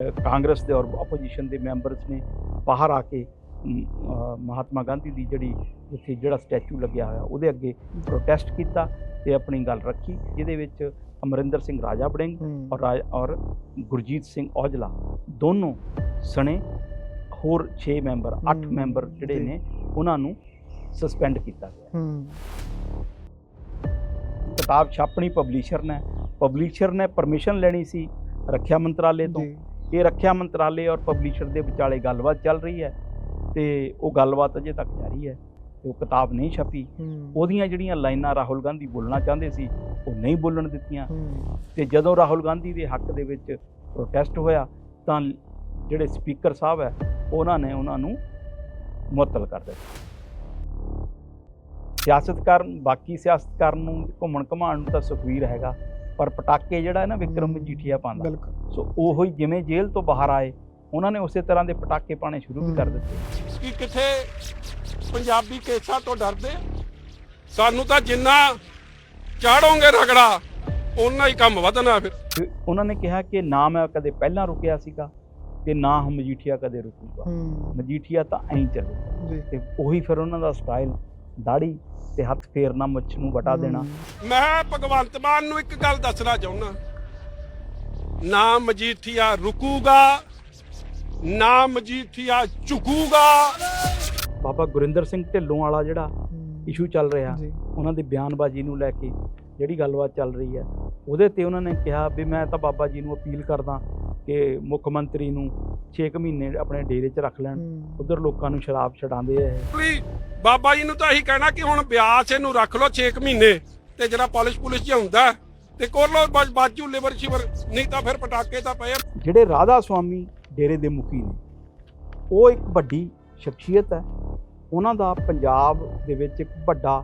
ਕਾਂਗਰਸ ਦੇ ਔਰ ਆਪੋਜੀਸ਼ਨ ਦੇ ਮੈਂਬਰਸ ਨੇ ਬਾਹਰ ਆ ਕੇ ਮਹਾਤਮਾ ਗਾਂਧੀ ਦੀ ਜਿਹੜੀ ਜਿੱਥੇ ਜਿਹੜਾ ਸਟੈਚੂ ਲੱਗਿਆ ਹੋਇਆ ਉਹਦੇ ਅੱਗੇ ਪ੍ਰੋਟੈਸਟ ਕੀਤਾ ਤੇ ਆਪਣੀ ਗੱਲ ਰੱਖੀ ਜਿਹਦੇ ਵਿੱਚ ਅਮਰਿੰਦਰ ਸਿੰਘ ਰਾਜਾ ਵੜਿੰਗ ਔਰ ਔਰ ਗੁਰਜੀਤ ਸਿੰਘ ਔਜਲਾ ਦੋਨੋਂ ਸਣੇ ਹੋਰ 6 ਮੈਂਬਰ 8 ਹਮ, ਮੈਂਬਰ ਜਿਹੜੇ। ਨੇ ਉਹਨਾਂ ਨੂੰ ਸਸਪੈਂਡ ਕੀਤਾ ਗਿਆ। ਕਿਤਾਬ ਛਾਪਣੀ ਪਬਲਿਸ਼ਰ ਨੇ ਪਬਲਿਸ਼ਰ ਨੇ ਪਰਮਿਸ਼ਨ ਲੈਣੀ ਸੀ ਰੱਖਿਆ ਮੰਤਰਾਲੇ ਤੋਂ। ਇਹ ਰੱਖਿਆ ਮੰਤਰਾਲੇ ਔਰ ਪਬਲਿਸ਼ਰ ਦੇ ਵਿਚਾਲੇ ਗੱਲਬਾਤ ਚੱਲ ਰਹੀ ਹੈ ਤੇ ਉਹ ਗੱਲਬਾਤ ਅਜੇ ਤੱਕ ਜਾਰੀ ਹੈ ਤੇ ਉਹ ਕਿਤਾਬ ਨਹੀਂ ਛਪੀ। ਉਹਦੀਆਂ ਜਿਹੜੀਆਂ ਲਾਈਨਾਂ ਰਾਹੁਲ ਗਾਂਧੀ ਬੋਲਣਾ ਚਾਹੁੰਦੇ ਸੀ ਉਹ ਨਹੀਂ ਬੋਲਣ ਦਿੱਤੀਆਂ। ਤੇ ਜਦੋਂ ਰਾਹੁਲ ਗਾਂਧੀ ਦੇ ਹੱਕ ਦੇ ਵਿੱਚ ਪ੍ਰੋਟੈਸਟ ਹੋਇਆ ਤਾਂ ਜਿਹੜੇ ਸਪੀਕਰ ਸਾਹਿਬ ਹੈ ਉਹਨਾਂ ਨੇ ਉਹਨਾਂ ਨੂੰ ਮੁਅੱਤਲ ਕਰ ਦਿੱਤਾ। ਸਿਆਸਤਕਾਰਨ ਬਾਕੀ ਸਿਆਸਤਕਾਰਨ ਨੂੰ ਘੁੰਮਣ ਘਮਾਣ ਨੂੰ ਤਾਂ ਸੁਖਵੀਰ ਹੈਗਾ। ਪਰ ਪਟਾਕੇ ਜਿਹੜਾ ਹੈ ਨਾ ਵਿਕਰਮ ਮਜੀਠੀਆ ਪਾਉਂਦਾ। ਬਿਲਕੁਲ। ਸੋ ਉਹੋ ਹੀ ਜਿਵੇਂ ਜੇਲ੍ਹ ਤੋਂ ਬਾਹਰ ਆਏ ਉਹਨਾਂ ਨੇ ਉਸੇ ਤਰ੍ਹਾਂ ਦੇ ਪਟਾਕੇ ਪਾਣੇ ਸ਼ੁਰੂ ਵੀ ਕਰ। ਦਿੱਤੇ। ਕਿ ਕਿਥੇ ਪੰਜਾਬੀ ਕੇਸਾਂ ਤੋਂ ਡਰਦੇ ਸਾਨੂੰ ਤਾਂ ਜਿੰਨਾ ਚਾੜੋਗੇ ਰਗੜਾ ਓਨਾ ਹੀ ਕੰਮ ਵਧਣਾ ਫਿਰ। ਉਹਨਾਂ ਨੇ ਕਿਹਾ ਕਿ ਨਾ ਮੈਂ ਕਦੇ ਪਹਿਲਾਂ ਰੁਕਿਆ ਸੀਗਾ ਤੇ ਨਾ ਹਮ ਮਜੀਠੀਆ ਕਦੇ ਰੁਕੂਗਾ। ਮਜੀਠੀਆ ਤਾਂ ਐਂ ਚੱਲੂਗਾ ਜੀ। ਤੇ ਉਹੀ ਫਿਰ ਉਹਨਾਂ ਦਾ ਸਟਾਈਲ ਦਾੜੀ ਤੇ ਹੱਥ ਫੇਰਨਾ ਮੁੱਛ ਨੂੰ ਵਟਾ ਦੇਣਾ। ਮੈਂ ਭਗਵੰਤ ਮਾਨ ਨੂੰ ਇੱਕ ਗੱਲ ਦੱਸਣਾ ਚਾਹੁੰਦਾ। ਨਾ ਮਜੀਠੀਆ ਰੁਕੂਗਾ ਨਾ ਮਜੀਠੀਆ ਝੁਕੂਗਾ। ਬਾਬਾ ਗੁਰਿੰਦਰ ਸਿੰਘ ਢਿੱਲੋਂ ਵਾਲਾ ਜਿਹੜਾ ਇਸ਼ੂ ਚੱਲ ਰਿਹਾ ਉਹਨਾਂ ਦੀ ਬਿਆਨਬਾਜ਼ੀ ਨੂੰ ਲੈ ਕੇ ਜਿਹੜੀ ਗੱਲਬਾਤ ਚੱਲ ਰਹੀ ਹੈ ਉਹਦੇ ਤੇ ਉਹਨਾਂ ਨੇ ਕਿਹਾ ਵੀ ਮੈਂ ਤਾਂ ਬਾਬਾ ਜੀ ਨੂੰ ਅਪੀਲ ਕਰਦਾ ਕਿ ਮੁੱਖ ਮੰਤਰੀ ਨੂੰ 6 ਮਹੀਨੇ ਆਪਣੇ ਡੇਰੇ 'ਚ ਰੱਖ ਲੈਣ ਉਧਰ ਲੋਕਾਂ ਨੂੰ ਸ਼ਰਾਬ ਛਡਾਉਂਦੇ ਆ ਬਾਬਾ ਜੀ ਨੂੰ ਤਾਂ ਇਹੀ ਕਹਿਣਾ ਕਿ ਹੁਣ ਬਿਆਸ ਇਹਨੂੰ ਰੱਖ ਲਓ 6 ਮਹੀਨੇ ਤੇ ਜਿਹੜਾ ਪੁਲਿਸ ਪੁਲਿਸ ਚ ਹੁੰਦਾ ਤੇ ਕਰ ਬਸ ਬਾਜੂ ਲਿਵਰ ਸ਼ਿਵਰ ਨਹੀਂ ਤਾਂ ਫਿਰ ਪਟਾਕੇ ਤਾਂ ਪਏ। ਜਿਹੜੇ ਰਾਧਾ ਸੁਆਮੀ ਡੇਰੇ ਦੇ ਮੁਖੀ ਨੇ ਉਹ ਇੱਕ ਵੱਡੀ ਸ਼ਖਸੀਅਤ ਹੈ। ਉਹਨਾਂ ਦਾ ਪੰਜਾਬ ਦੇ ਵਿੱਚ ਇੱਕ ਵੱਡਾ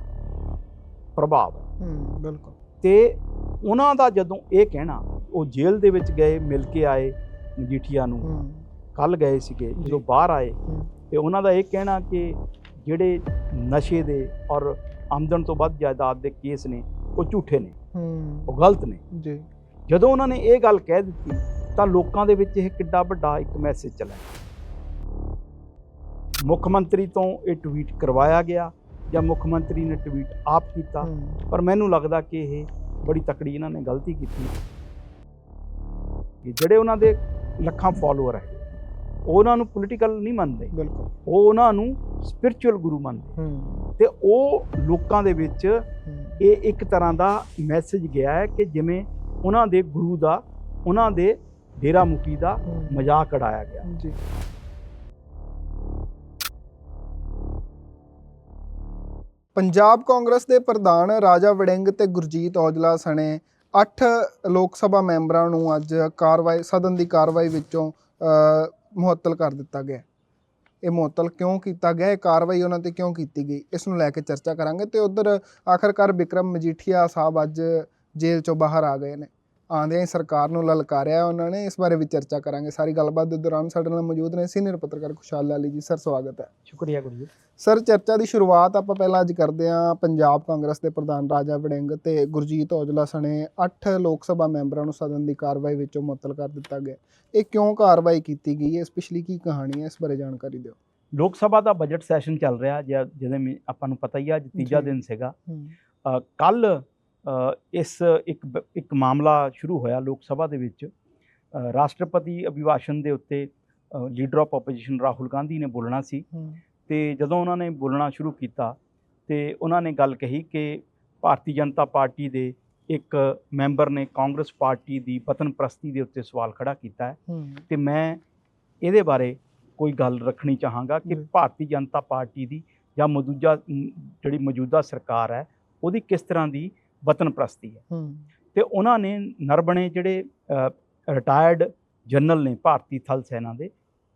ਪ੍ਰਭਾਵ ਹੈ। ਹੂੰ ਬਿਲਕੁਲ। ਤੇ ਉਹਨਾਂ ਦਾ ਜਦੋਂ ਇਹ ਕਹਿਣਾ ਉਹ ਜੇਲ੍ਹ ਦੇ ਵਿੱਚ ਗਏ ਮਿਲ ਕੇ ਆਏ ਮਜੀਠੀਆ ਨੂੰ। ਕੱਲ ਗਏ ਸੀਗੇ ਜਦੋਂ ਬਾਹਰ ਆਏ। ਤੇ ਉਹਨਾਂ ਦਾ ਇਹ ਕਹਿਣਾ ਕਿ ਜਿਹੜੇ ਨਸ਼ੇ ਦੇ ਔਰ ਆਮਦਨ ਤੋਂ ਵੱਧ ਜਾਇਦਾਦ ਦੇ ਕੇਸ ਨੇ ਉਹ ਝੂਠੇ ਨੇ। ਉਹ ਗਲਤ ਨੇ। ਜੀ। ਜਦੋਂ ਉਹਨਾਂ ਨੇ ਇਹ ਗੱਲ ਕਹਿ ਦਿੱਤੀ ਤਾਂ ਲੋਕਾਂ ਦੇ ਵਿੱਚ ਇਹ ਕਿੱਡਾ ਵੱਡਾ ਇੱਕ ਮੈਸੇਜ ਚੱਲਿਆ। ਮੁੱਖ ਮੰਤਰੀ ਤੋਂ ਇਹ ਟਵੀਟ ਕਰਵਾਇਆ ਗਿਆ। ਜਾਂ ਮੁੱਖ ਮੰਤਰੀ ਨੇ ਟਵੀਟ ਆਪ ਕੀਤਾ ਪਰ ਮੈਨੂੰ ਲੱਗਦਾ ਕਿ ਇਹ ਬੜੀ ਤਕੜੀ ਇਹਨਾਂ ਨੇ ਗਲਤੀ ਕੀਤੀ ਕਿ ਜਿਹੜੇ ਉਹਨਾਂ ਦੇ ਲੱਖਾਂ ਫਾਲੋਅਰ ਹੈ ਉਹ ਉਹਨਾਂ ਨੂੰ ਪੋਲੀਟੀਕਲ ਨਹੀਂ ਮੰਨਦੇ। ਬਿਲਕੁਲ। ਉਹ ਉਹਨਾਂ ਨੂੰ ਸਪਿਰਚੁਅਲ ਗੁਰੂ ਮੰਨਦੇ। ਹੂੰ। ਤੇ ਉਹ ਲੋਕਾਂ ਦੇ ਵਿੱਚ ਇਹ ਇੱਕ ਤਰ੍ਹਾਂ ਦਾ ਮੈਸੇਜ ਗਿਆ ਹੈ ਕਿ ਜਿਵੇਂ ਉਹਨਾਂ ਦੇ ਗੁਰੂ ਦਾ ਉਹਨਾਂ ਦੇ ਡੇਰਾ ਮੁਖੀ ਦਾ ਮਜ਼ਾਕ ਉਡਾਇਆ ਗਿਆ। ਜੀ। ਪੰਜਾਬ ਕਾਂਗਰਸ ਦੇ ਪ੍ਰਧਾਨ ਰਾਜਾ ਵੜਿੰਗ ਤੇ ਗੁਰਜੀਤ ਔਜਲਾ ਸਣੇ 8 ਲੋਕ ਸਭਾ ਮੈਂਬਰਾਂ ਨੂੰ ਅੱਜ ਕਾਰਵਾਈ, ਸਦਨ ਦੀ ਕਾਰਵਾਈ ਵਿੱਚੋਂ ਮੁਅੱਤਲ ਕਰ ਦਿੱਤਾ ਗਿਆ। ਇਹ ਮੁਅੱਤਲ ਕਿਉਂ ਕੀਤਾ ਗਿਆ? ਇਹ ਕਾਰਵਾਈ ਉਹਨਾਂ ਤੇ ਕਿਉਂ ਕੀਤੀ ਗਈ? ਇਸ ਨੂੰ ਲੈ ਕੇ ਚਰਚਾ ਕਰਾਂਗੇ ਤੇ ਉਧਰ ਆਖਰਕਾਰ ਵਿਕਰਮ ਮਜੀਠੀਆ ਸਾਹਿਬ ਅੱਜ ਜੇਲ੍ਹ ਚੋਂ ਬਾਹਰ ਆ ਗਏ ਨੇ। ਆਂਦਿਆਂ ਹੀ ਸਰਕਾਰ ਨੂੰ ਲਲਕਾਰਿਆ ਉਹਨਾਂ ਨੇ ਇਸ ਬਾਰੇ ਵੀ ਚਰਚਾ ਕਰਾਂਗੇ। ਸਾਰੀ ਗੱਲਬਾਤ ਦੇ ਦੌਰਾਨ ਸਾਡੇ ਨਾਲ ਮੌਜੂਦ ਨੇ ਸੀਨੀਅਰ ਪੱਤਰਕਾਰ ਖੁਸ਼ਹਾਲ ਲਾਲੀ ਜੀ। ਸਰ ਸਵਾਗਤ ਹੈ। ਸ਼ੁਕਰੀਆ ਗੁਰੂ ਸਰ ਚਰਚਾ ਦੀ ਸ਼ੁਰੂਆਤ ਆਪਾਂ ਪਹਿਲਾਂ ਅੱਜ ਕਰਦੇ ਹਾਂ ਪੰਜਾਬ ਕਾਂਗਰਸ ਦੇ ਪ੍ਰਧਾਨ ਰਾਜਾ ਵੜਿੰਗ ਤੇ ਗੁਰਜੀਤ ਔਜਲਾ ਸਣੇ 8 ਲੋਕ ਸਭਾ ਮੈਂਬਰਾਂ ਨੂੰ ਸਦਨ ਦੀ ਕਾਰਵਾਈ ਵਿੱਚੋਂ ਮੁਅੱਤਲ ਕਰ ਦਿੱਤਾ ਗਿਆ। ਇਹ ਕਿਉਂ ਕਾਰਵਾਈ ਕੀਤੀ ਗਈ? ਹੈ ਇਸ ਪਿਛਲੀ ਕੀ ਕਹਾਣੀ ਹੈ? ਇਸ ਬਾਰੇ ਜਾਣਕਾਰੀ ਦਿਓ। ਲੋਕ ਸਭਾ ਦਾ ਬਜਟ ਸੈਸ਼ਨ ਚੱਲ ਰਿਹਾ ਜਿ- ਜਿਹਦੇ ਆਪਾਂ ਨੂੰ ਪਤਾ ਹੀ ਆ ਅੱਜ ਤੀਜਾ ਜੀ। ਦਿਨ ਸੀਗਾ। ਕੱਲ ਇਸ ਇੱਕ ਇੱਕ ਮਾਮਲਾ ਸ਼ੁਰੂ ਹੋਇਆ ਲੋਕ ਸਭਾ ਦੇ ਵਿੱਚ। ਰਾਸ਼ਟਰਪਤੀ ਅਭਿਭਾਸ਼ਣ ਦੇ ਉੱਤੇ leader of opposition Rahul Gandhi ਨੇ ਬੋਲਣਾ ਸੀ। ਤੇ ਜਦੋਂ ਉਹਨਾਂ ਨੇ ਬੋਲਣਾ ਸ਼ੁਰੂ ਕੀਤਾ ਤੇ ਉਹਨਾਂ ਨੇ ਗੱਲ ਕਹੀ ਕਿ ਭਾਰਤੀ ਜਨਤਾ ਪਾਰਟੀ ਦੇ ਇੱਕ ਮੈਂਬਰ ਨੇ ਕਾਂਗਰਸ ਪਾਰਟੀ ਦੀ ਵਤਨ ਪ੍ਰਸਤੀ ਦੇ ਉੱਤੇ ਸਵਾਲ ਖੜਾ ਕੀਤਾ ਹੈ। ਤੇ ਮੈਂ ਇਹਦੇ ਬਾਰੇ ਕੋਈ ਗੱਲ ਰੱਖਣੀ ਚਾਹਾਂਗਾ ਕਿ। ਭਾਰਤੀ ਜਨਤਾ ਪਾਰਟੀ ਦੀ ਜਾਂ ਮੌਜੂਦਾ ਜਿਹੜੀ ਮੌਜੂਦਾ ਸਰਕਾਰ ਹੈ ਉਹਦੀ ਕਿਸ ਤਰ੍ਹਾਂ ਦੀ ਵਤਨ ਪ੍ਰਸਤੀ ਹੈ। ਤੇ ਉਹਨਾਂ ਨੇ ਨਰਬਣੇ ਜਿਹੜੇ ਰਿਟਾਇਰਡ ਜਨਰਲ ਨੇ ਭਾਰਤੀ ਥਲ ਸੈਨਾ ਦੇ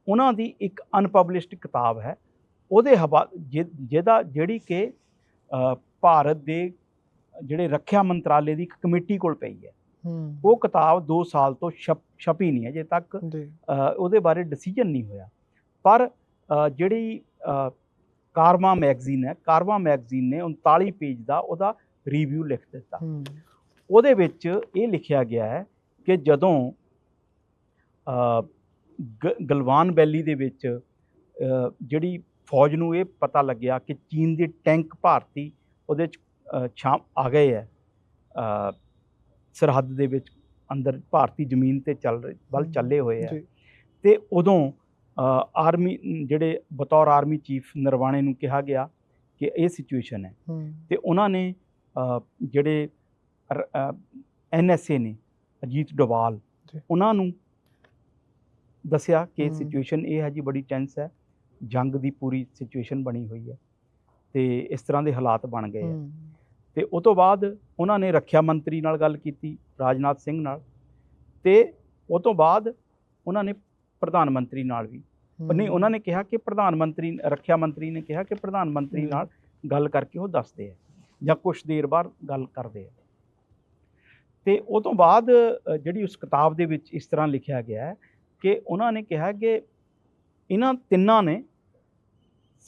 ਉਹਨਾਂ ਦੀ ਇੱਕ ਅਨਪਬਲਿਸ਼ਡ ਕਿਤਾਬ ਹੈ। ਉਹਦੇ ਹਵਾ ਜਿਹਦਾ ਜਿਹੜੀ ਕਿ ਭਾਰਤ ਦੇ ਜਿਹੜੇ ਰੱਖਿਆ ਮੰਤਰਾਲੇ ਦੀ ਇੱਕ ਕਮੇਟੀ ਕੋਲ ਪਈ ਹੈ। ਉਹ ਕਿਤਾਬ 2 ਸਾਲ ਤੋਂ ਛਪ ਨਹੀਂ ਹੈ ਜੇ। ਤੱਕ ਉਹਦੇ ਬਾਰੇ ਡਿਸੀਜਨ ਨਹੀਂ ਹੋਇਆ। ਪਰ ਜਿਹੜੀ ਕਾਰਵਾ ਮੈਗਜ਼ੀਨ ਹੈ ਕਾਰਵਾ ਮੈਗਜ਼ੀਨ ਨੇ 39 ਪੇਜ ਦਾ ਉਹਦਾ ਰਿਵਿਊ ਲਿਖ ਦਿੱਤਾ। ਹੂੰ। ਉਹਦੇ ਵਿੱਚ ਇਹ ਲਿਖਿਆ ਗਿਆ ਹੈ ਕਿ ਜਦੋਂ ਗਲਵਾਨ ਵੈਲੀ ਦੇ ਵਿੱਚ ਜਿਹੜੀ ਫੌਜ ਨੂੰ ਇਹ ਪਤਾ ਲੱਗਿਆ ਕਿ ਚੀਨ ਦੇ ਟੈਂਕ ਭਾਰਤੀ ਉਹਦੇ ਚ ਅ, ਛਾਂ ਆ ਗਏ ਹੈ। ਸਰਹੱਦ ਦੇ ਵਿੱਚ ਅੰਦਰ ਭਾਰਤੀ ਜ਼ਮੀਨ ਤੇ ਚੱਲ ਵੱਲ ਚੱਲੇ ਹੋਏ ਜੀ। ਤੇ ਉਦੋਂ ਆਰਮੀ ਜਿਹੜੇ ਬਤੌਰ ਆਰਮੀ ਚੀਫ ਨਰਵਾਣੇ ਨੂੰ ਕਿਹਾ ਗਿਆ ਕਿ ਇਹ ਸਿਚੁਏਸ਼ਨ ਹੈ। ਹੂੰ। ਤੇ ਉਹਨਾਂ ਨੇ ਜਿਹੜੇ ਐਨਐਸਏ ਨੇ ਅਜੀਤ ਡੋਵਾਲ। ਉਹਨਾਂ ਨੂੰ ਦੱਸਿਆ ਕਿ। ਸਿਚੁਏਸ਼ਨ ਇਹ ਹੈ ਜੀ ਬੜੀ ਟੈਂਸ ਹੈ ਜੰਗ ਦੀ ਪੂਰੀ ਸਿਚੁਏਸ਼ਨ ਬਣੀ ਹੋਈ ਹੈ ਤੇ ਇਸ ਤਰ੍ਹਾਂ ਦੇ ਹਾਲਾਤ ਬਣ ਗਏ ਆ ਹੂੰ ਤੇ ਉਹ ਤੋਂ ਬਾਅਦ ਉਹਨਾਂ ਨੇ ਰੱਖਿਆ ਮੰਤਰੀ ਨਾਲ ਗੱਲ ਕੀਤੀ ਰਾਜਨਾਥ ਸਿੰਘ ਨਾਲ ਤੇ ਉਹ ਤੋਂ ਬਾਅਦ ਉਹਨਾਂ ਨੇ ਪ੍ਰਧਾਨ ਮੰਤਰੀ ਨਾਲ ਵੀ ਨਹੀਂ ਉਹਨਾਂ ਨੇ ਕਿਹਾ ਕਿ ਪ੍ਰਧਾਨ ਮੰਤਰੀ ਰੱਖਿਆ ਮੰਤਰੀ ਨੇ ਕਿਹਾ ਕਿ ਪ੍ਰਧਾਨ ਮੰਤਰੀ। ਨਾਲ ਗੱਲ ਕਰਕੇ ਉਹ ਦੱਸਦੇ ਆ ਜਾਂ ਕੁਝ ਦੇਰ ਬਾਅਦ ਗੱਲ ਕਰਦੇ ਆ। ਤੇ ਉਹ ਤੋਂ ਬਾਅਦ ਜਿਹੜੀ ਉਸ ਕਿਤਾਬ ਦੇ ਵਿੱਚ ਇਸ ਤਰ੍ਹਾਂ ਲਿਖਿਆ ਗਿਆ ਹੈ ਕਿ ਉਹਨਾਂ ਨੇ ਕਿਹਾ ਕਿ ਇਹਨਾਂ ਤਿੰਨਾਂ ਨੇ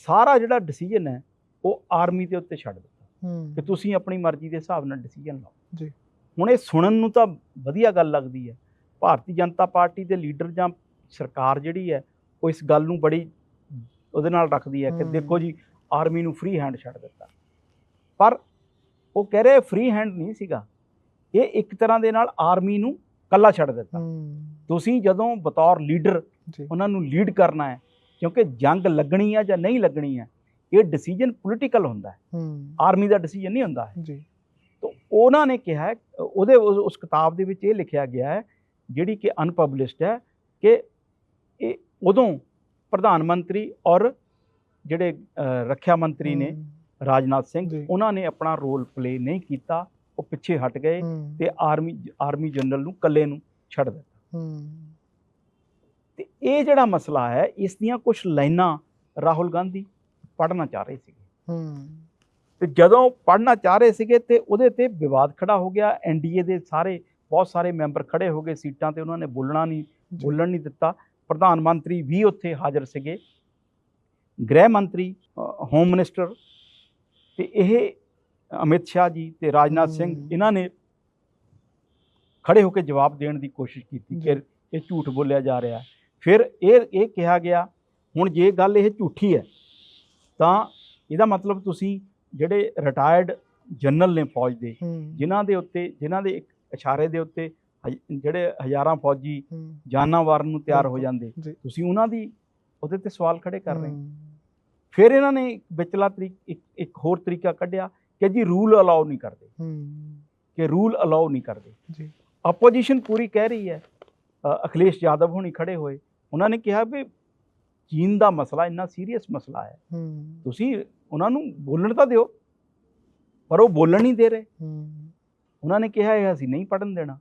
ਸਾਰਾ ਜਿਹੜਾ ਡਿਸੀਜਨ ਹੈ ਉਹ ਆਰਮੀ ਦੇ ਉੱਤੇ ਛੱਡ ਦਿੱਤਾ। ਕਿ ਤੁਸੀਂ ਆਪਣੀ ਮਰਜ਼ੀ ਦੇ ਹਿਸਾਬ ਨਾਲ ਡਿਸੀਜਨ ਲਓ। ਜੀ। ਹੁਣ ਇਹ ਸੁਣਨ ਨੂੰ ਤਾਂ ਵਧੀਆ ਗੱਲ ਲੱਗਦੀ ਹੈ। ਭਾਰਤੀ ਜਨਤਾ ਪਾਰਟੀ ਦੇ ਲੀਡਰ ਜਾਂ ਸਰਕਾਰ ਜਿਹੜੀ ਹੈ ਉਹ ਇਸ ਗੱਲ ਨੂੰ ਬੜੀ ਉਹਦੇ ਨਾਲ ਰੱਖਦੀ ਹੈ ਕਿ। ਦੇਖੋ ਜੀ ਆਰਮੀ ਨੂੰ ਫ੍ਰੀ ਹੈਂਡ ਛੱਡ ਦਿੱਤਾ। ਪਰ ਉਹ ਕਹਿ ਰਹੇ ਫ੍ਰੀ ਹੈਂਡ ਨਹੀਂ ਸੀਗਾ। ਇਹ ਇੱਕ ਤਰ੍ਹਾਂ ਦੇ ਨਾਲ ਆਰਮੀ ਨੂੰ ਕੱਲਾ ਛੱਡ ਦਿੱਤਾ। ਤੁਸੀਂ ਜਦੋਂ ਬਤੌਰ ਲੀਡਰ ਉਹਨਾਂ ਨੂੰ ਲੀਡ ਕਰਨਾ ਹੈ ਕਿਉਂਕਿ ਜੰਗ ਲੱਗਣੀ ਹੈ ਜਾਂ ਨਹੀਂ ਲੱਗਣੀ ਹੈ ਇਹ ਡਿਸੀਜਨ ਪੋਲੀਟੀਕਲ ਹੁੰਦਾ ਹੈ। ਆਰਮੀ ਦਾ ਡਿਸੀਜਨ ਨਹੀਂ ਹੁੰਦਾ ਹੈ। ਜੀ। ਤਾਂ ਉਹਨਾਂ ਨੇ ਕਿਹਾ ਉਹਦੇ ਉਸ ਕਿਤਾਬ ਦੇ ਵਿੱਚ ਇਹ ਲਿਖਿਆ ਗਿਆ ਹੈ ਜਿਹੜੀ ਕਿ ਅਨਪਬਲਿਸ਼ਡ ਹੈ ਕਿ ਇਹ ਉਦੋਂ ਪ੍ਰਧਾਨ ਮੰਤਰੀ ਔਰ ਜਿਹੜੇ ਰੱਖਿਆ ਮੰਤਰੀ ਨੇ ਰਾਜਨਾਥ ਸਿੰਘ। ਉਹਨਾਂ ਨੇ ਆਪਣਾ ਰੋਲ ਪਲੇ ਨਹੀਂ ਕੀਤਾ ਉਹ ਪਿੱਛੇ ਹਟ ਗਏ ਤੇ ਆਰਮੀ ਆਰਮੀ ਜਨਰਲ ਨੂੰ ਇਕੱਲੇ ਨੂੰ ਛੱਡ ਦਿੱਤਾ। ਤੇ ਇਹ ਜਿਹੜਾ ਮਸਲਾ ਹੈ ਇਸ ਦੀਆਂ ਕੁਝ ਲਾਈਨਾਂ ਰਾਹੁਲ ਗਾਂਧੀ ਪੜ੍ਹਨਾ ਚਾਹ ਰਹੇ ਸੀਗੇ। ਤੇ ਜਦੋਂ ਪੜ੍ਹਨਾ ਚਾਹ ਰਹੇ ਸੀਗੇ ਤੇ ਉਹਦੇ ਤੇ ਵਿਵਾਦ ਖੜਾ ਹੋ ਗਿਆ ਐਨਡੀਏ ਦੇ ਸਾਰੇ ਬਹੁਤ ਸਾਰੇ ਮੈਂਬਰ ਖੜੇ ਹੋ ਗਏ ਸੀਟਾਂ ਤੇ ਉਹਨਾਂ ਨੇ ਬੋਲਣਾ ਨਹੀਂ। ਬੋਲਣ ਨਹੀਂ ਦਿੱਤਾ। ਪ੍ਰਧਾਨ ਮੰਤਰੀ ਵੀ ਉੱਥੇ ਹਾਜ਼ਰ ਸੀਗੇ। ਗ੍ਰਹਿ ਮੰਤਰੀ ਹੋਮ ਮਿਨਿਸਟਰ ਤੇ ਇਹ ਅਮਿਤ ਸ਼ਾਹ ਜੀ ਤੇ ਰਾਜਨਾਥ ਸਿੰਘ। ਇਹਨਾਂ ਨੇ ਖੜੇ ਹੋ ਕੇ ਜਵਾਬ ਦੇਣ ਦੀ ਕੋਸ਼ਿਸ਼ ਕੀਤੀ। ਕਿ ਇਹ ਝੂਠ ਬੋਲਿਆ ਜਾ ਰਿਹਾ। ਫਿਰ ਇਹ ਇਹ ਕਿਹਾ ਗਿਆ ਹੁਣ ਜੇ ਗੱਲ ਇਹ ਝੂਠੀ ਹੈ ਤਾਂ ਇਹਦਾ ਮਤਲਬ ਤੁਸੀਂ ਜਿਹੜੇ ਰਿਟਾਇਰਡ ਜਨਰਲ ਨੇ ਫੌਜ ਦੇ ਜਿਨ੍ਹਾਂ ਦੇ ਉੱਤੇ ਜਿਨ੍ਹਾਂ ਦੇ ਇੱਕ ਇਸ਼ਾਰੇ ਦੇ ਉੱਤੇ ਜਿਹੜੇ ਹਜ਼ਾਰਾਂ ਫੌਜੀ ਜਾਨਾਂ ਵਾਰਨ ਨੂੰ ਤਿਆਰ ਹੋ ਜਾਂਦੇ। ਤੁਸੀਂ ਉਹਨਾਂ ਦੀ ਉਹਦੇ ਤੇ ਸਵਾਲ ਖੜੇ ਕਰ ਰਹੇ ਫਿਰ ਇਹਨਾਂ ਨੇ ਵਿਚਲਾ ਤਰੀਕ ਇੱਕ ਇੱਕ ਹੋਰ ਤਰੀਕਾ ਕੱਢਿਆ ਕਿ ਜੀ ਰੂਲ ਅਲਾਉ ਨਹੀਂ ਕਰਦੇ। ਹੂੰ। ਕਿ ਰੂਲ ਅਲਾਉ ਨਹੀਂ ਕਰਦੇ। ਜੀ। ਆਪੋਜੀਸ਼ਨ ਪੂਰੀ ਕਹਿ ਰਹੀ ਹੈ ਅਖਿਲੇਸ਼ ਯਾਦਵ ਹੋਣੀ ਖੜੇ ਹੋਏ ਉਹਨਾਂ ਨੇ ਕਿਹਾ ਵੀ ਚੀਨ ਦਾ ਮਸਲਾ ਇੰਨਾ ਸੀਰੀਅਸ ਮਸਲਾ ਹੈ। ਹੂੰ। ਤੁਸੀਂ ਉਹਨਾਂ ਨੂੰ ਬੋਲਣ ਤਾਂ ਦਿਓ ਪਰ ਉਹ ਬੋਲਣ ਨਹੀਂ ਦੇ ਰਹੇ। ਹੂੰ। ਉਹਨਾਂ ਨੇ ਕਿਹਾ ਇਹ ਅਸੀਂ ਨਹੀਂ ਪੜਨ ਦੇਣਾ।